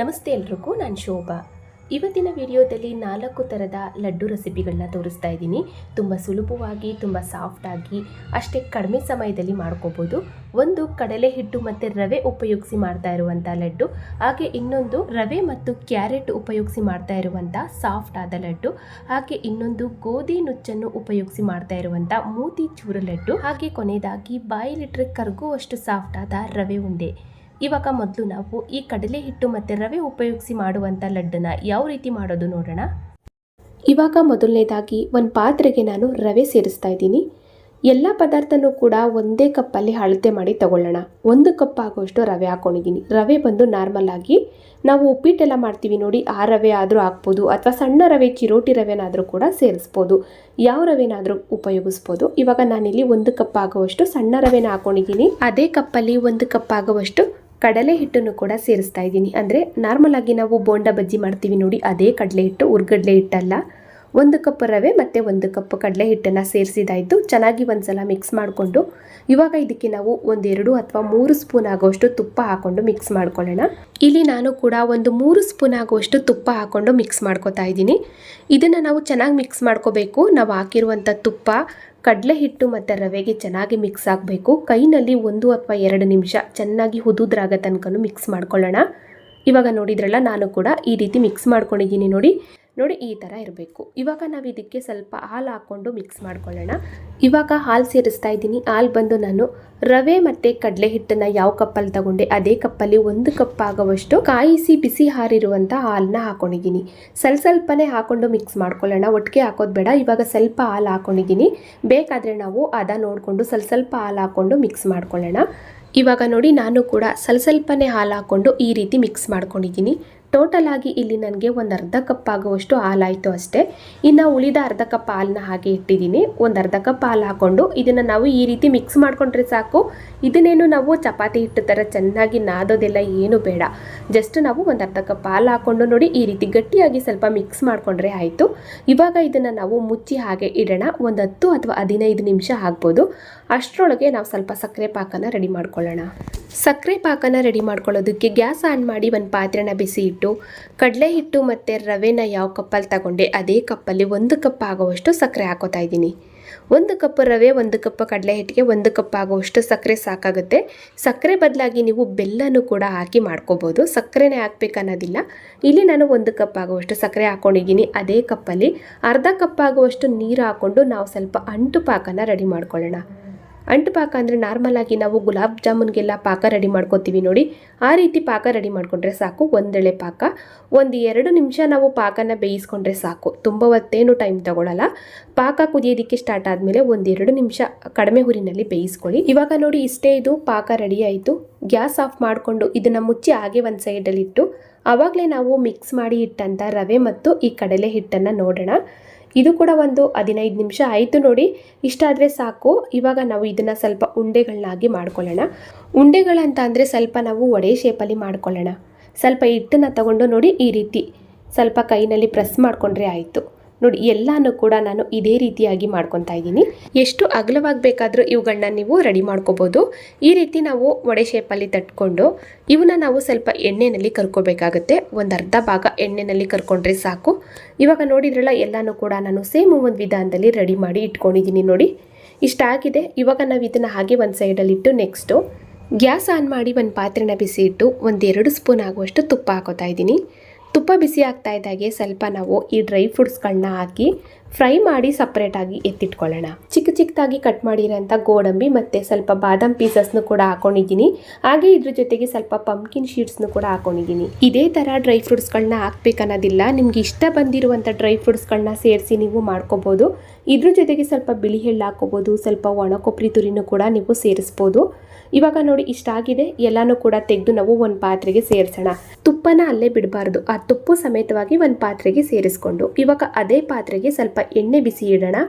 ನಮಸ್ತೆ ಎಲ್ರಿಗೂ, ನಾನು ಶೋಭಾ. ಇವತ್ತಿನ ವಿಡಿಯೋದಲ್ಲಿ ನಾಲ್ಕು ಥರದ ಲಡ್ಡು ರೆಸಿಪಿಗಳನ್ನ ತೋರಿಸ್ತಾ ಇದ್ದೀನಿ. ತುಂಬ ಸುಲಭವಾಗಿ, ತುಂಬ ಸಾಫ್ಟಾಗಿ ಅಷ್ಟೇ ಕಡಿಮೆ ಸಮಯದಲ್ಲಿ ಮಾಡ್ಕೋಬೋದು. ಒಂದು ಕಡಲೆ ಹಿಟ್ಟು ಮತ್ತು ರವೆ ಉಪಯೋಗಿಸಿ ಮಾಡ್ತಾ ಇರುವಂಥ ಲಡ್ಡು. ಹಾಗೆ ಇನ್ನೊಂದು ರವೆ ಮತ್ತು ಕ್ಯಾರೆಟ್ ಉಪಯೋಗಿಸಿ ಮಾಡ್ತಾ ಇರುವಂಥ ಸಾಫ್ಟ್ ಆದ ಲಡ್ಡು. ಹಾಗೆ ಇನ್ನೊಂದು ಗೋಧಿ ನುಚ್ಚನ್ನು ಉಪಯೋಗಿಸಿ ಮಾಡ್ತಾ ಇರುವಂಥ ಮೂತಿ ಚೂರು ಲಡ್ಡು. ಹಾಗೆ ಕೊನೆಯದಾಗಿ ಬಾಯಿಲಿಟ್ರೆ ಕರಗುವಷ್ಟು ಸಾಫ್ಟ್ ಆದ ರವೆ ಉಂಡೆ. ಇವಾಗ ಮೊದಲು ನಾವು ಈ ಕಡಲೆ ಹಿಟ್ಟು ಮತ್ತು ರವೆ ಉಪಯೋಗಿಸಿ ಮಾಡುವಂಥ ಲಡ್ಡನ್ನ ಯಾವ ರೀತಿ ಮಾಡೋದು ನೋಡೋಣ. ಇವಾಗ ಮೊದಲನೇದಾಗಿ ಒಂದು ಪಾತ್ರೆಗೆ ನಾನು ರವೆ ಸೇರಿಸ್ತಾ ಇದ್ದೀನಿ. ಎಲ್ಲ ಪದಾರ್ಥನೂ ಕೂಡ ಒಂದೇ ಕಪ್ಪಲ್ಲಿ ಅಳತೆ ಮಾಡಿ ತಗೊಳ್ಳೋಣ. ಒಂದು ಕಪ್ ಆಗುವಷ್ಟು ರವೆ ಹಾಕೊಂಡಿದ್ದೀನಿ. ರವೆ ಬಂದು ನಾರ್ಮಲ್ ಆಗಿ ನಾವು ಉಪ್ಪಿಟ್ಟೆಲ್ಲ ಮಾಡ್ತೀವಿ ನೋಡಿ, ಆ ರವೆ ಆದರೂ ಹಾಕ್ಬೋದು, ಅಥವಾ ಸಣ್ಣ ರವೆ, ಚಿರೋಟಿ ರವೆನಾದರೂ ಕೂಡ ಸೇರಿಸ್ಬೋದು. ಯಾವ ರವೆನಾದರೂ ಉಪಯೋಗಿಸ್ಬೋದು. ಇವಾಗ ನಾನಿಲ್ಲಿ ಒಂದು ಕಪ್ ಆಗುವಷ್ಟು ಸಣ್ಣ ರವೆನ ಹಾಕೊಂಡಿದ್ದೀನಿ. ಅದೇ ಕಪ್ಪಲ್ಲಿ ಒಂದು ಕಪ್ ಆಗುವಷ್ಟು ಕಡಲೆ ಹಿಟ್ಟನ್ನು ಕೂಡ ಸೇರಿಸ್ತಾ ಇದ್ದೀನಿ. ಅಂದರೆ ನಾರ್ಮಲಾಗಿ ನಾವು ಬೋಂಡ ಬಜ್ಜಿ ಮಾಡ್ತೀವಿ ನೋಡಿ, ಅದೇ ಕಡಲೆ ಹಿಟ್ಟು ಉರ್ಗಡ್ಲೆ ಹಿಟ್ಟಲ್ಲ ಒಂದು ಕಪ್ ರವೆ ಮತ್ತು ಒಂದು ಕಪ್ ಕಡಲೆ ಹಿಟ್ಟನ್ನು ಸೇರಿಸಿದಾಯಿತು. ಚೆನ್ನಾಗಿ ಒಂದ್ಸಲ ಮಿಕ್ಸ್ ಮಾಡಿಕೊಂಡು, ಇವಾಗ ಇದಕ್ಕೆ ನಾವು ಒಂದೆರಡು ಅಥವಾ ಮೂರು ಸ್ಪೂನ್ ಆಗೋಷ್ಟು ತುಪ್ಪ ಹಾಕೊಂಡು ಮಿಕ್ಸ್ ಮಾಡ್ಕೊಳ್ಳೋಣ. ಇಲ್ಲಿ ನಾನು ಕೂಡ ಒಂದು ಮೂರು ಸ್ಪೂನ್ ಆಗೋಷ್ಟು ತುಪ್ಪ ಹಾಕೊಂಡು ಮಿಕ್ಸ್ ಮಾಡ್ಕೋತಾ ಇದ್ದೀನಿ. ಇದನ್ನು ನಾವು ಚೆನ್ನಾಗಿ ಮಿಕ್ಸ್ ಮಾಡ್ಕೋಬೇಕು. ನಾವು ಹಾಕಿರುವಂಥ ತುಪ್ಪ ಕಡಲೆ ಹಿಟ್ಟು ಮತ್ತು ರವೆಗೆ ಚೆನ್ನಾಗಿ ಮಿಕ್ಸ್ ಆಗಬೇಕು. ಕೈನಲ್ಲಿ ಒಂದು ಅಥವಾ ಎರಡು ನಿಮಿಷ ಚೆನ್ನಾಗಿ ಹುದುದ್ರಾಗ ತನಕ ಮಿಕ್ಸ್ ಮಾಡ್ಕೊಳ್ಳೋಣ. ಇವಾಗ ನೋಡಿದ್ರಲ್ಲ, ನಾನು ಕೂಡ ಈ ರೀತಿ ಮಿಕ್ಸ್ ಮಾಡ್ಕೊಂಡಿದ್ದೀನಿ ನೋಡಿ. ನೋಡಿ ಈ ಥರ ಇರಬೇಕು. ಇವಾಗ ನಾವು ಇದಕ್ಕೆ ಸ್ವಲ್ಪ ಹಾಲು ಹಾಕ್ಕೊಂಡು ಮಿಕ್ಸ್ ಮಾಡ್ಕೊಳ್ಳೋಣ. ಇವಾಗ ಹಾಲು ಸೇರಿಸ್ತಾ ಇದ್ದೀನಿ. ಹಾಲು ಬಂದು ನಾನು ರವೆ ಮತ್ತು ಕಡಲೆ ಹಿಟ್ಟನ್ನು ಯಾವ ಕಪ್ಪಲ್ಲಿ ತಗೊಂಡೆ ಅದೇ ಕಪ್ಪಲ್ಲಿ ಒಂದು ಕಪ್ ಆಗುವಷ್ಟು ಕಾಯಿಸಿ ಬಿಸಿ ಹಾರಿರುವಂಥ ಹಾಲನ್ನ ಹಾಕೊಂಡಿದ್ದೀನಿ. ಸ್ವಲ್ಪ ಸ್ವಲ್ಪನೇ ಹಾಕೊಂಡು ಮಿಕ್ಸ್ ಮಾಡ್ಕೊಳ್ಳೋಣ. ಒಟ್ಟಿಗೆ ಹಾಕೋದು ಬೇಡ. ಇವಾಗ ಸ್ವಲ್ಪ ಹಾಲು ಹಾಕೊಂಡಿದ್ದೀನಿ. ಬೇಕಾದರೆ ನಾವು ಅದ ನೋಡಿಕೊಂಡು ಸ್ವಲ್ಪ ಸ್ವಲ್ಪ ಹಾಲು ಹಾಕ್ಕೊಂಡು ಮಿಕ್ಸ್ ಮಾಡ್ಕೊಳ್ಳೋಣ. ಇವಾಗ ನೋಡಿ ನಾನು ಕೂಡ ಸ್ವಲ್ಪ ಸ್ವಲ್ಪನೇ ಹಾಲು ಹಾಕ್ಕೊಂಡು ಈ ರೀತಿ ಮಿಕ್ಸ್ ಮಾಡ್ಕೊಂಡಿದ್ದೀನಿ. ಟೋಟಲ್ ಆಗಿ ಇಲ್ಲಿ ನನಗೆ ಒಂದು ಅರ್ಧ ಕಪ್ ಆಗುವಷ್ಟು ಹಾಲಾಯಿತು ಅಷ್ಟೇ. ಇನ್ನು ಉಳಿದ ಅರ್ಧ ಕಪ್ ಹಾಲನ್ನ ಹಾಗೆ ಇಟ್ಟಿದ್ದೀನಿ ಒಂದು ಅರ್ಧ ಕಪ್ ಹಾಲು ಹಾಕ್ಕೊಂಡು ಇದನ್ನು ನಾವು ಈ ರೀತಿ ಮಿಕ್ಸ್ ಮಾಡಿಕೊಂಡ್ರೆ ಸಾಕು. ಇದನ್ನೇನು ನಾವು ಚಪಾತಿ ಹಿಟ್ಟು ಥರ ಚೆನ್ನಾಗಿ ನಾದೋದೆಲ್ಲ ಏನು ಬೇಡ. ಜಸ್ಟ್ ನಾವು ಒಂದು ಅರ್ಧ ಕಪ್ ಹಾಲು ಹಾಕ್ಕೊಂಡು ನೋಡಿ ಈ ರೀತಿ ಗಟ್ಟಿಯಾಗಿ ಸ್ವಲ್ಪ ಮಿಕ್ಸ್ ಮಾಡಿಕೊಂಡ್ರೆ ಆಯಿತು. ಇವಾಗ ಇದನ್ನು ನಾವು ಮುಚ್ಚಿ ಹಾಗೆ ಇಡೋಣ. ಒಂದು ಹತ್ತು ಅಥವಾ ಹದಿನೈದು ನಿಮಿಷ ಆಗ್ಬೋದು. ಅಷ್ಟರೊಳಗೆ ನಾವು ಸ್ವಲ್ಪ ಸಕ್ಕರೆ ಪಾಕನ ರೆಡಿ ಮಾಡ್ಕೊಳ್ಳೋಣ. ಸಕ್ಕರೆ ಪಾಕನ ರೆಡಿ ಮಾಡ್ಕೊಳ್ಳೋದಕ್ಕೆ ಗ್ಯಾಸ್ ಆನ್ ಮಾಡಿ ಒಂದು ಪಾತ್ರೆನ ಬಿಸಿ ಇಟ್ಟು, ಕಡಲೆ ಹಿಟ್ಟು ಮತ್ತು ರವೆನ ಯಾವ ಕಪ್ಪಲ್ಲಿ ತಗೊಂಡೆ ಅದೇ ಕಪ್ಪಲ್ಲಿ ಒಂದು ಕಪ್ ಆಗುವಷ್ಟು ಸಕ್ಕರೆ ಹಾಕೋತಾ ಇದ್ದೀನಿ. ಒಂದು ಕಪ್ ರವೆ, ಒಂದು ಕಪ್ ಕಡಲೆ ಹಿಟ್ಟಿಗೆ ಒಂದು ಕಪ್ ಆಗುವಷ್ಟು ಸಕ್ಕರೆ ಸಾಕಾಗುತ್ತೆ. ಸಕ್ಕರೆ ಬದಲಾಗಿ ನೀವು ಬೆಲ್ಲನೂ ಕೂಡ ಹಾಕಿ ಮಾಡ್ಕೋಬೋದು. ಸಕ್ಕರೆನೇ ಹಾಕ್ಬೇಕನ್ನೋದಿಲ್ಲ ಇಲ್ಲಿ ನಾನು ಒಂದು ಕಪ್ ಆಗುವಷ್ಟು ಸಕ್ಕರೆ ಹಾಕ್ಕೊಂಡಿದ್ದೀನಿ ಅದೇ ಕಪ್ಪಲ್ಲಿ ಅರ್ಧ ಕಪ್ ಆಗುವಷ್ಟು ನೀರು ಹಾಕ್ಕೊಂಡು ನಾವು ಸ್ವಲ್ಪ ಅಂಟು ಪಾಕನ ರೆಡಿ ಮಾಡ್ಕೊಳ್ಳೋಣ. ಅಂಟು ಪಾಕ ಅಂದರೆ ನಾರ್ಮಲ್ ಆಗಿ ನಾವು ಗುಲಾಬ್ ಜಾಮೂನ್ಗೆಲ್ಲ ಪಾಕ ರೆಡಿ ಮಾಡ್ಕೋತೀವಿ ನೋಡಿ. ಆ ರೀತಿ ಪಾಕ ರೆಡಿ ಮಾಡಿಕೊಂಡ್ರೆ ಸಾಕು. ಒಂದೆಳೆ ಪಾಕ. ಒಂದು ಎರಡು ನಿಮಿಷ ನಾವು ಪಾಕನ ಬೇಯಿಸ್ಕೊಂಡ್ರೆ ಸಾಕು. ತುಂಬ ಹೊತ್ತೇನು ಟೈಮ್ ತಗೊಳ್ಳಲ್ಲ ಪಾಕ ಕುದಿಯೋದಕ್ಕೆ ಸ್ಟಾರ್ಟ್ ಆದಮೇಲೆ ಒಂದೆರಡು ನಿಮಿಷ ಕಡಿಮೆ ಹುರಿನಲ್ಲಿ ಬೇಯಿಸ್ಕೊಳ್ಳಿ. ಇವಾಗ ನೋಡಿ ಇಷ್ಟೇ ಇದು ಪಾಕ ರೆಡಿ ಆಯಿತು. ಗ್ಯಾಸ್ ಆಫ್ ಮಾಡಿಕೊಂಡು ಇದನ್ನು ಮುಚ್ಚಿ ಹಾಗೆ ಒಂದು ಸೈಡಲ್ಲಿಟ್ಟು ಆವಾಗಲೇ ನಾವು ಮಿಕ್ಸ್ ಮಾಡಿ ಇಟ್ಟಂಥ ರವೆ ಮತ್ತು ಈ ಕಡಲೆ ಹಿಟ್ಟನ್ನು ನೋಡೋಣ. ಇದು ಕೂಡ ಒಂದು ಹದಿನೈದು ನಿಮಿಷ ಆಯಿತು ನೋಡಿ. ಇಷ್ಟಾದರೆ ಸಾಕು. ಇವಾಗ ನಾವು ಇದನ್ನು ಸ್ವಲ್ಪ ಉಂಡೆಗಳನ್ನಾಗಿ ಮಾಡ್ಕೊಳ್ಳೋಣ. ಉಂಡೆಗಳಂತ ಅಂದರೆ ಸ್ವಲ್ಪ ನಾವು ಒಡೆ ಶೇಪಲ್ಲಿ ಮಾಡ್ಕೊಳ್ಳೋಣ. ಸ್ವಲ್ಪ ಹಿಟ್ಟನ್ನು ತಗೊಂಡು ನೋಡಿ ಈ ರೀತಿ. ಸ್ವಲ್ಪ ಕೈನಲ್ಲಿ ಪ್ರೆಸ್ ಮಾಡಿಕೊಂಡ್ರೆ ಆಯಿತು. ನೋಡಿ, ಎಲ್ಲನೂ ಕೂಡ ನಾನು ಇದೇ ರೀತಿಯಾಗಿ ಮಾಡ್ಕೊತಾ ಇದ್ದೀನಿ. ಎಷ್ಟು ಅಗಲವಾಗಿ ಬೇಕಾದರೂ ಇವುಗಳನ್ನ ನೀವು ರೆಡಿ ಮಾಡ್ಕೋಬೋದು. ಈ ರೀತಿ ನಾವು ಒಡೆ ಶೇಪಲ್ಲಿ ತಟ್ಕೊಂಡು ಇವನ್ನ ನಾವು ಸ್ವಲ್ಪ ಎಣ್ಣೆಯಲ್ಲಿ ಕರ್ಕೋಬೇಕಾಗುತ್ತೆ. ಒಂದು ಅರ್ಧ ಭಾಗ ಎಣ್ಣೆಯಲ್ಲಿ ಕರ್ಕೊಂಡ್ರೆ ಸಾಕು. ಇವಾಗ ನೋಡಿದ್ರಲ್ಲ, ಎಲ್ಲನೂ ಕೂಡ ನಾನು ಸೇಮ್ ಒಂದು ವಿಧಾನದಲ್ಲಿ ರೆಡಿ ಮಾಡಿ ಇಟ್ಕೊಂಡಿದ್ದೀನಿ ನೋಡಿ. ಇಷ್ಟಾಗಿದೆ. ಇವಾಗ ನಾವು ಇದನ್ನು ಹಾಗೆ ಒಂದು ಸೈಡಲ್ಲಿಟ್ಟು ನೆಕ್ಸ್ಟು ಗ್ಯಾಸ್ ಆನ್ ಮಾಡಿ ಒಂದು ಪಾತ್ರೆನ ಬಿಸಿ ಇಟ್ಟು ಒಂದೆರಡು ಸ್ಪೂನ್ ಆಗುವಷ್ಟು ತುಪ್ಪ ಹಾಕೋತಾ ಇದ್ದೀನಿ. ತುಪ್ಪ ಬಿಸಿ ಆಗ್ತಾ ಇದ್ದಾಗೆ ಸ್ವಲ್ಪ ನಾವು ಈ ಡ್ರೈ ಫ್ರೂಟ್ಸ್ಗಳನ್ನ ಹಾಕಿ ಫ್ರೈ ಮಾಡಿ ಸಪ್ರೇಟಾಗಿ ಎತ್ತಿಟ್ಕೊಳ್ಳೋಣ. ಚಿಕ್ಕ ಚಿಕ್ಕದಾಗಿ ಕಟ್ ಮಾಡಿರೋಂಥ ಗೋಡಂಬಿ ಮತ್ತು ಸ್ವಲ್ಪ ಬಾದಾಮ್ ಪೀಸಸ್ನು ಕೂಡ ಹಾಕೊಂಡಿದ್ದೀನಿ. ಹಾಗೆ ಇದ್ರ ಜೊತೆಗೆ ಸ್ವಲ್ಪ ಪಂಪ್ಕಿನ್ ಶೀಟ್ಸ್ನು ಕೂಡ ಹಾಕೊಂಡಿದ್ದೀನಿ. ಇದೇ ಥರ ಡ್ರೈ ಫ್ರೂಟ್ಸ್ಗಳನ್ನ ಹಾಕ್ಬೇಕನ್ನೋದಿಲ್ಲ. ನಿಮ್ಗೆ ಇಷ್ಟ ಬಂದಿರುವಂಥ ಡ್ರೈ ಫ್ರೂಟ್ಸ್ಗಳನ್ನ ಸೇರಿಸಿ ನೀವು ಮಾಡ್ಕೋಬೋದು. ಇದ್ರ ಜೊತೆಗೆ ಸ್ವಲ್ಪ ಬಿಳಿ ಎಳ್ಳು ಹಾಕೋಬೋದು, ಸ್ವಲ್ಪ ಒಣ ಕೊಬ್ಬರಿ ತುರಿನೂ ಕೂಡ ನೀವು ಸೇರಿಸ್ಬೋದು. ಇವಾಗ ನೋಡಿ ಇಷ್ಟ ಆಗಿದೆ, ಎಲ್ಲನೂ ಕೂಡ ತೆಗೆದು ನಾವು ಒಂದು ಪಾತ್ರೆಗೆ ಸೇರಿಸೋಣ. ತುಪ್ಪನ ಅಲ್ಲೇ ಬಿಡಬಾರ್ದು, ಆ ತುಪ್ಪು ಸಮೇತವಾಗಿ ಒಂದು ಪಾತ್ರೆಗೆ ಸೇರಿಸ್ಕೊಂಡು. ಇವಾಗ ಅದೇ ಪಾತ್ರೆಗೆ ಸ್ವಲ್ಪ ಎಣ್ಣೆ ಬಿಸಿ ಇಡೋಣ.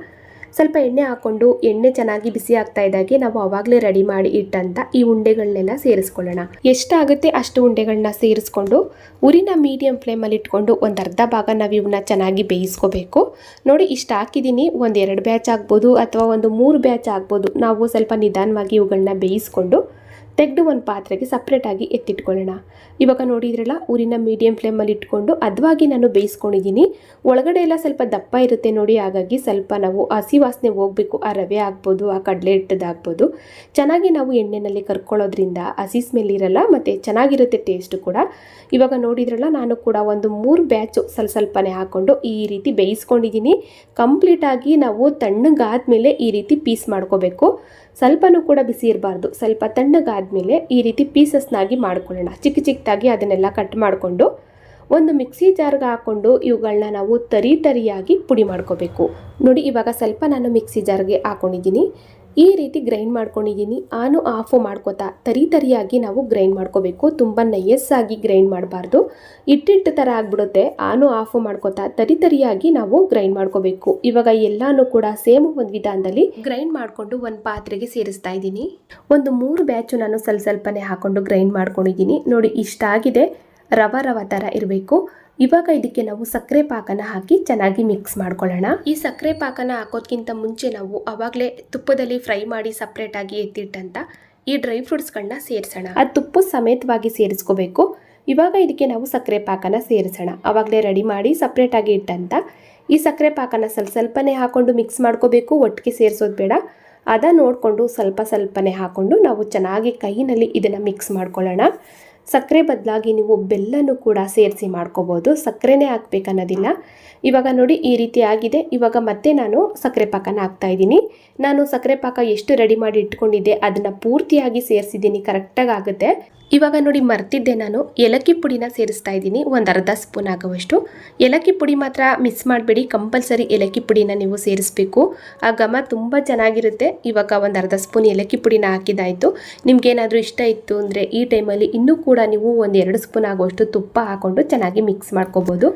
ಸ್ವಲ್ಪ ಎಣ್ಣೆ ಹಾಕ್ಕೊಂಡು ಎಣ್ಣೆ ಚೆನ್ನಾಗಿ ಬಿಸಿ ಆಗ್ತಾ ಇದ್ದಾಗೆ ನಾವು ಅವಾಗಲೇ ರೆಡಿ ಮಾಡಿ ಇಟ್ಟಂತ ಈ ಉಂಡೆಗಳನ್ನೆಲ್ಲ ಸೇರಿಸ್ಕೊಳ್ಳೋಣ. ಎಷ್ಟಾಗುತ್ತೆ ಅಷ್ಟು ಉಂಡೆಗಳನ್ನ ಸೇರಿಸ್ಕೊಂಡು ಉರಿನ ಮೀಡಿಯಂ ಫ್ಲೇಮಲ್ಲಿ ಇಟ್ಕೊಂಡು ಒಂದು ಅರ್ಧ ಭಾಗ ನಾವು ಇವನ್ನ ಚೆನ್ನಾಗಿ ಬೇಯಿಸ್ಕೋಬೇಕು. ನೋಡಿ ಇಷ್ಟು ಹಾಕಿದ್ದೀನಿ ಒಂದು ಬ್ಯಾಚ್ ಆಗ್ಬೋದು ಅಥವಾ ಒಂದು ಮೂರು ಬ್ಯಾಚ್ ಆಗ್ಬೋದು. ನಾವು ಸ್ವಲ್ಪ ನಿಧಾನವಾಗಿ ಇವುಗಳನ್ನ ಬೇಯಿಸ್ಕೊಂಡು ತೆಗೆದು ಒಂದು ಪಾತ್ರೆಗೆ ಸಪ್ರೇಟಾಗಿ ಎತ್ತಿಟ್ಕೊಳ್ಳೋಣ. ಇವಾಗ ನೋಡಿದ್ರಲ್ಲ, ಊರಿನ ಮೀಡಿಯಂ ಫ್ಲೇಮಲ್ಲಿ ಇಟ್ಕೊಂಡು ಅದವಾಗಿ ನಾನು ಬೇಯಿಸ್ಕೊಂಡಿದ್ದೀನಿ. ಒಳಗಡೆ ಎಲ್ಲ ಸ್ವಲ್ಪ ದಪ್ಪ ಇರುತ್ತೆ ನೋಡಿ, ಹಾಗಾಗಿ ಸ್ವಲ್ಪ ನಾವು ಹಸಿ ವಾಸನೆ ಹೋಗಬೇಕು, ಆ ರವೆ ಆಗ್ಬೋದು ಆ ಕಡಲೆ ಹಿಟ್ಟದಾಗ್ಬೋದು ಚೆನ್ನಾಗಿ ನಾವು ಎಣ್ಣೆಯಲ್ಲಿ ಕರ್ಕೊಳ್ಳೋದ್ರಿಂದ ಹಸಿ ಸ್ಮೆಲ್ ಇರಲ್ಲ, ಮತ್ತು ಚೆನ್ನಾಗಿರುತ್ತೆ ಟೇಸ್ಟು ಕೂಡ. ಇವಾಗ ನೋಡಿದ್ರಲ್ಲ, ನಾನು ಕೂಡ ಒಂದು ಮೂರು ಬ್ಯಾಚು ಸ್ವಲ್ಪ ಸ್ವಲ್ಪನೇ ಹಾಕ್ಕೊಂಡು ಈ ರೀತಿ ಬೇಯಿಸ್ಕೊಂಡಿದ್ದೀನಿ. ಕಂಪ್ಲೀಟಾಗಿ ನಾವು ತಣ್ಣಗಾದ ಮೇಲೆ ಈ ರೀತಿ ಪೀಸ್ ಮಾಡ್ಕೋಬೇಕು. ಸ್ವಲ್ಪನೂ ಕೂಡ ಬಿಸಿ ಇರಬಾರ್ದು. ಸ್ವಲ್ಪ ತಣ್ಣಗಾದ್ಮೇಲೆ ಈ ರೀತಿ ಪೀಸಸ್ನಾಗಿ ಮಾಡ್ಕೊಳ್ಳೋಣ. ಚಿಕ್ಕ ಚಿಕ್ಕದಾಗಿ ಅದನ್ನೆಲ್ಲ ಕಟ್ ಮಾಡಿಕೊಂಡು ಒಂದು ಮಿಕ್ಸಿ ಜಾರ್ಗೆ ಹಾಕ್ಕೊಂಡು ಇವುಗಳನ್ನ ನಾವು ತರಿ ತರಿಯಾಗಿ ಪುಡಿ ಮಾಡ್ಕೋಬೇಕು. ನೋಡಿ, ಇವಾಗ ಸ್ವಲ್ಪ ನಾನು ಮಿಕ್ಸಿ ಜಾರ್ಗೆ ಹಾಕ್ಕೊಂಡಿದ್ದೀನಿ ಈ ರೀತಿ ಗ್ರೈಂಡ್ ಮಾಡ್ಕೊಂಡಿದ್ದೀನಿ. ಆನು ಆಫು ಮಾಡ್ಕೋತಾ ತರಿ ತರಿಯಾಗಿ ನಾವು ಗ್ರೈಂಡ್ ಮಾಡ್ಕೋಬೇಕು. ತುಂಬ ನಯಸ್ಸಾಗಿ ಗ್ರೈಂಡ್ ಮಾಡಬಾರ್ದು. ಇಟ್ಟಿಟ್ಟು ಥರ ಆಗಿಬಿಡುತ್ತೆ. ಆನು ಆಫು ಮಾಡ್ಕೋತಾ ತರಿ ತರಿಯಾಗಿ ನಾವು ಗ್ರೈಂಡ್ ಮಾಡ್ಕೋಬೇಕು. ಇವಾಗ ಎಲ್ಲಾನು ಕೂಡ ಸೇಮ್ ಒಂದು ವಿಧಾನದಲ್ಲಿ ಗ್ರೈಂಡ್ ಮಾಡಿಕೊಂಡು ಒಂದು ಪಾತ್ರೆಗೆ ಸೇರಿಸ್ತಾ ಇದ್ದೀನಿ. ಒಂದು ಮೂರು ಬ್ಯಾಚು ನಾನು ಸ್ವಲ್ಪ ಸ್ವಲ್ಪನೇ ಹಾಕೊಂಡು ಗ್ರೈಂಡ್ ಮಾಡ್ಕೊಂಡಿದ್ದೀನಿ. ನೋಡಿ ಇಷ್ಟ ಆಗಿದೆ ರವ ರವ ಥರ ಇರಬೇಕು. ಇವಾಗ ಇದಕ್ಕೆ ನಾವು ಸಕ್ಕರೆ ಪಾಕನ ಹಾಕಿ ಚೆನ್ನಾಗಿ ಮಿಕ್ಸ್ ಮಾಡ್ಕೊಳ್ಳೋಣ. ಈ ಸಕ್ಕರೆ ಪಾಕನ ಹಾಕೋದ್ಕಿಂತ ಮುಂಚೆ ನಾವು ಅವಾಗಲೇ ತುಪ್ಪದಲ್ಲಿ ಫ್ರೈ ಮಾಡಿ ಸಪ್ರೇಟಾಗಿ ಎತ್ತಿಟ್ಟಂತ ಈ ಡ್ರೈ ಫ್ರೂಟ್ಸ್ಗಳನ್ನ ಸೇರಿಸೋಣ. ಅದು ತುಪ್ಪ ಸಮೇತವಾಗಿ ಸೇರಿಸ್ಕೋಬೇಕು. ಇವಾಗ ಇದಕ್ಕೆ ನಾವು ಸಕ್ಕರೆ ಪಾಕನ ಸೇರಿಸೋಣ. ಅವಾಗಲೇ ರೆಡಿ ಮಾಡಿ ಸಪ್ರೇಟಾಗಿ ಇಟ್ಟಂತ ಈ ಸಕ್ಕರೆ ಪಾಕನ ಸ್ವಲ್ಪ ಸ್ವಲ್ಪನೇ ಹಾಕೊಂಡು ಮಿಕ್ಸ್ ಮಾಡ್ಕೋಬೇಕು. ಒಟ್ಟಿಗೆ ಸೇರಿಸೋದು ಬೇಡ. ಅದ ನೋಡಿಕೊಂಡು ಸ್ವಲ್ಪ ಸ್ವಲ್ಪನೇ ಹಾಕೊಂಡು ನಾವು ಚೆನ್ನಾಗಿ ಕೈನಲ್ಲಿ ಇದನ್ನು ಮಿಕ್ಸ್ ಮಾಡ್ಕೊಳ್ಳೋಣ. ಸಕ್ಕರೆ ಬದಲಾಗಿ ನೀವು ಬೆಲ್ಲನೂ ಕೂಡ ಸೇರಿಸಿ ಮಾಡ್ಕೋಬೋದು. ಸಕ್ಕರೆನೇ ಹಾಕ್ಬೇಕನ್ನೋದಿಲ್ಲ. ಇವಾಗ ನೋಡಿ ಈ ರೀತಿ ಆಗಿದೆ. ಇವಾಗ ಮತ್ತೆ ನಾನು ಸಕ್ಕರೆ ಪಾಕನ ಹಾಕ್ತಾ ಇದ್ದೀನಿ. ನಾನು ಸಕ್ಕರೆ ಪಾಕ ಎಷ್ಟು ರೆಡಿ ಮಾಡಿ ಇಟ್ಕೊಂಡಿದ್ದೆ, ಅದನ್ನು ಪೂರ್ತಿಯಾಗಿ ಸೇರಿಸಿದ್ದೀನಿ ಕರೆಕ್ಟಾಗಿ ಆಗುತ್ತೆ. ಇವಾಗ ನೋಡಿ ಮರ್ತಿದ್ದೆ ನಾನು. ಏಲಕ್ಕಿ ಪುಡಿನ ಸೇರಿಸ್ತಾ ಇದ್ದೀನಿ, ಒಂದು ಅರ್ಧ ಸ್ಪೂನ್ ಆಗುವಷ್ಟು. ಏಲಕ್ಕಿ ಪುಡಿ ಮಾತ್ರ ಮಿಸ್ ಮಾಡಬೇಡಿ. ಕಂಪಲ್ಸರಿ ಏಲಕ್ಕಿ ಪುಡಿನ ನೀವು ಸೇರಿಸಬೇಕು. ಆ ಘಮ ತುಂಬ ಚೆನ್ನಾಗಿರುತ್ತೆ. ಇವಾಗ ಒಂದು ಅರ್ಧ ಸ್ಪೂನ್ ಏಲಕ್ಕಿ ಪುಡಿನ ಹಾಕಿದಾಯಿತು. ನಿಮಗೇನಾದರೂ ಇಷ್ಟ ಇತ್ತು ಅಂದರೆ ಈ ಟೈಮಲ್ಲಿ ಇನ್ನೂ ಕೂಡ ನೀವು ಒಂದು ಎರಡು ಸ್ಪೂನ್ ಆಗುವಷ್ಟು ತುಪ್ಪ ಹಾಕ್ಕೊಂಡು ಚೆನ್ನಾಗಿ ಮಿಕ್ಸ್ ಮಾಡ್ಕೋಬೋದು.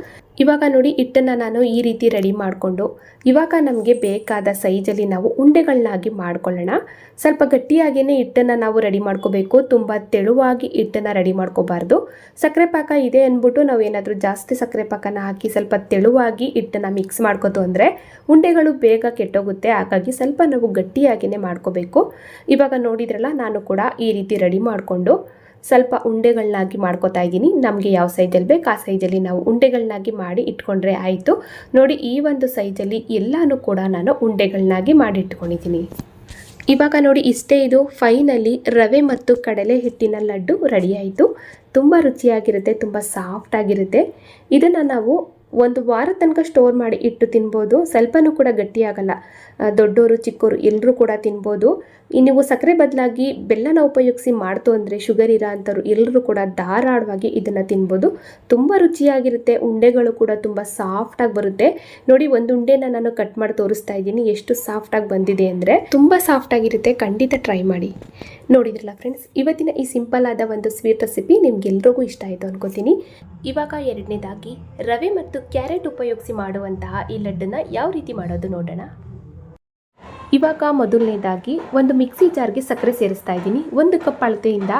ಇವಾಗ ನೋಡಿ, ಹಿಟ್ಟನ್ನು ನಾನು ಈ ರೀತಿ ರೆಡಿ ಮಾಡಿಕೊಂಡು, ಇವಾಗ ನಮಗೆ ಬೇಕಾದ ಸೈಜಲ್ಲಿ ನಾವು ಉಂಡೆಗಳನ್ನಾಗಿ ಮಾಡ್ಕೊಳ್ಳೋಣ. ಸ್ವಲ್ಪ ಗಟ್ಟಿಯಾಗಿಯೇ ಹಿಟ್ಟನ್ನು ನಾವು ರೆಡಿ ಮಾಡ್ಕೋಬೇಕು. ತುಂಬ ತೆಳುವಾಗಿ ಹಿಟ್ಟನ್ನು ರೆಡಿ ಮಾಡ್ಕೋಬಾರ್ದು. ಸಕ್ಕರೆ ಪಾಕ ಇದೆ ಅಂದ್ಬಿಟ್ಟು ನಾವು ಏನಾದರೂ ಜಾಸ್ತಿ ಸಕ್ಕರೆ ಪಾಕನ ಹಾಕಿ ಸ್ವಲ್ಪ ತೆಳುವಾಗಿ ಹಿಟ್ಟನ್ನು ಮಿಕ್ಸ್ ಮಾಡ್ಕೋತು ಅಂದರೆ ಉಂಡೆಗಳು ಬೇಗ ಕೆಟ್ಟೋಗುತ್ತೆ. ಹಾಗಾಗಿ ಸ್ವಲ್ಪ ನಾವು ಗಟ್ಟಿಯಾಗಿಯೇ ಮಾಡ್ಕೋಬೇಕು. ಇವಾಗ ನೋಡಿದ್ರಲ್ಲ, ನಾನು ಕೂಡ ಈ ರೀತಿ ರೆಡಿ ಮಾಡಿಕೊಂಡು ಸ್ವಲ್ಪ ಉಂಡೆಗಳನ್ನಾಗಿ ಮಾಡ್ಕೋತಾ ಇದ್ದೀನಿ. ನಮಗೆ ಯಾವ ಸೈಜಲ್ಲಿ ಬೇಕು ಆ ಸೈಜಲ್ಲಿ ನಾವು ಉಂಡೆಗಳನ್ನಾಗಿ ಮಾಡಿ ಇಟ್ಕೊಂಡ್ರೆ ಆಯಿತು. ನೋಡಿ ಈ ಒಂದು ಸೈಜಲ್ಲಿ ಎಲ್ಲನೂ ಕೂಡ ನಾನು ಉಂಡೆಗಳನ್ನಾಗಿ ಮಾಡಿ ಇಟ್ಕೊಂಡಿದ್ದೀನಿ. ಇವಾಗ ನೋಡಿ ಇಷ್ಟೇ ಇದು ಫೈನಲಿ ರವೆ ಮತ್ತು ಕಡಲೆ ಹಿಟ್ಟಿನ ಲಡ್ಡು ರೆಡಿ ಆಯಿತು. ತುಂಬ ರುಚಿಯಾಗಿರುತ್ತೆ, ತುಂಬ ಸಾಫ್ಟ್ ಆಗಿರುತ್ತೆ. ಇದನ್ನು ನಾವು ಒಂದು ವಾರ ತನಕ ಸ್ಟೋರ್ ಮಾಡಿ ಇಟ್ಟು ತಿನ್ಬೋದು. ಸ್ವಲ್ಪನೂ ಕೂಡ ಗಟ್ಟಿಯಾಗಲ್ಲ. ದೊಡ್ಡೋರು, ಚಿಕ್ಕೋರು ಎಲ್ಲರೂ ಕೂಡ ತಿನ್ಬೋದು. ಈ ನೀವು ಸಕ್ಕರೆ ಬದಲಾಗಿ ಬೆಲ್ಲನ ಉಪಯೋಗಿಸಿ ಮಾಡ್ತು ಅಂದರೆ ಶುಗರ್ ಇರೋ ಅಂಥವ್ರು ಎಲ್ಲರೂ ಕೂಡ ಧಾರಾಳವಾಗಿ ಇದನ್ನು ತಿನ್ಬೋದು. ತುಂಬ ರುಚಿಯಾಗಿರುತ್ತೆ. ಉಂಡೆಗಳು ಕೂಡ ತುಂಬ ಸಾಫ್ಟಾಗಿ ಬರುತ್ತೆ. ನೋಡಿ, ಒಂದು ಉಂಡೆನ ನಾನು ಕಟ್ ಮಾಡಿ ತೋರಿಸ್ತಾ ಇದ್ದೀನಿ. ಎಷ್ಟು ಸಾಫ್ಟಾಗಿ ಬಂದಿದೆ ಅಂದರೆ ತುಂಬ ಸಾಫ್ಟಾಗಿರುತ್ತೆ ಖಂಡಿತ ಟ್ರೈ ಮಾಡಿ. ನೋಡಿದ್ರಲ್ಲ ಫ್ರೆಂಡ್ಸ್ ಇವತ್ತಿನ ಈ ಸಿಂಪಲ್ ಆದ ಒಂದು ಸ್ವೀಟ್ ರೆಸಿಪಿ ನಿಮ್ಗೆಲ್ರಿಗೂ ಇಷ್ಟ ಆಯಿತು ಅನ್ಕೋತೀನಿ. ಇವಾಗ ಎರಡನೇದಾಗಿ ರವೆ ಮತ್ತು ಕ್ಯಾರೆಟ್ ಉಪಯೋಗಿಸಿ ಮಾಡುವಂತಹ ಈ ಲಡ್ಡನ್ನ ಯಾವ ರೀತಿ ಮಾಡೋದು ನೋಡೋಣ. ಇವಾಗ ಮೊದಲನೇದಾಗಿ ಒಂದು ಮಿಕ್ಸಿ ಜಾರ್ಗೆ ಸಕ್ಕರೆ ಸೇರಿಸ್ತಾ ಇದ್ದೀನಿ. ಒಂದು ಕಪ್ ಅಳತೆಯಿಂದ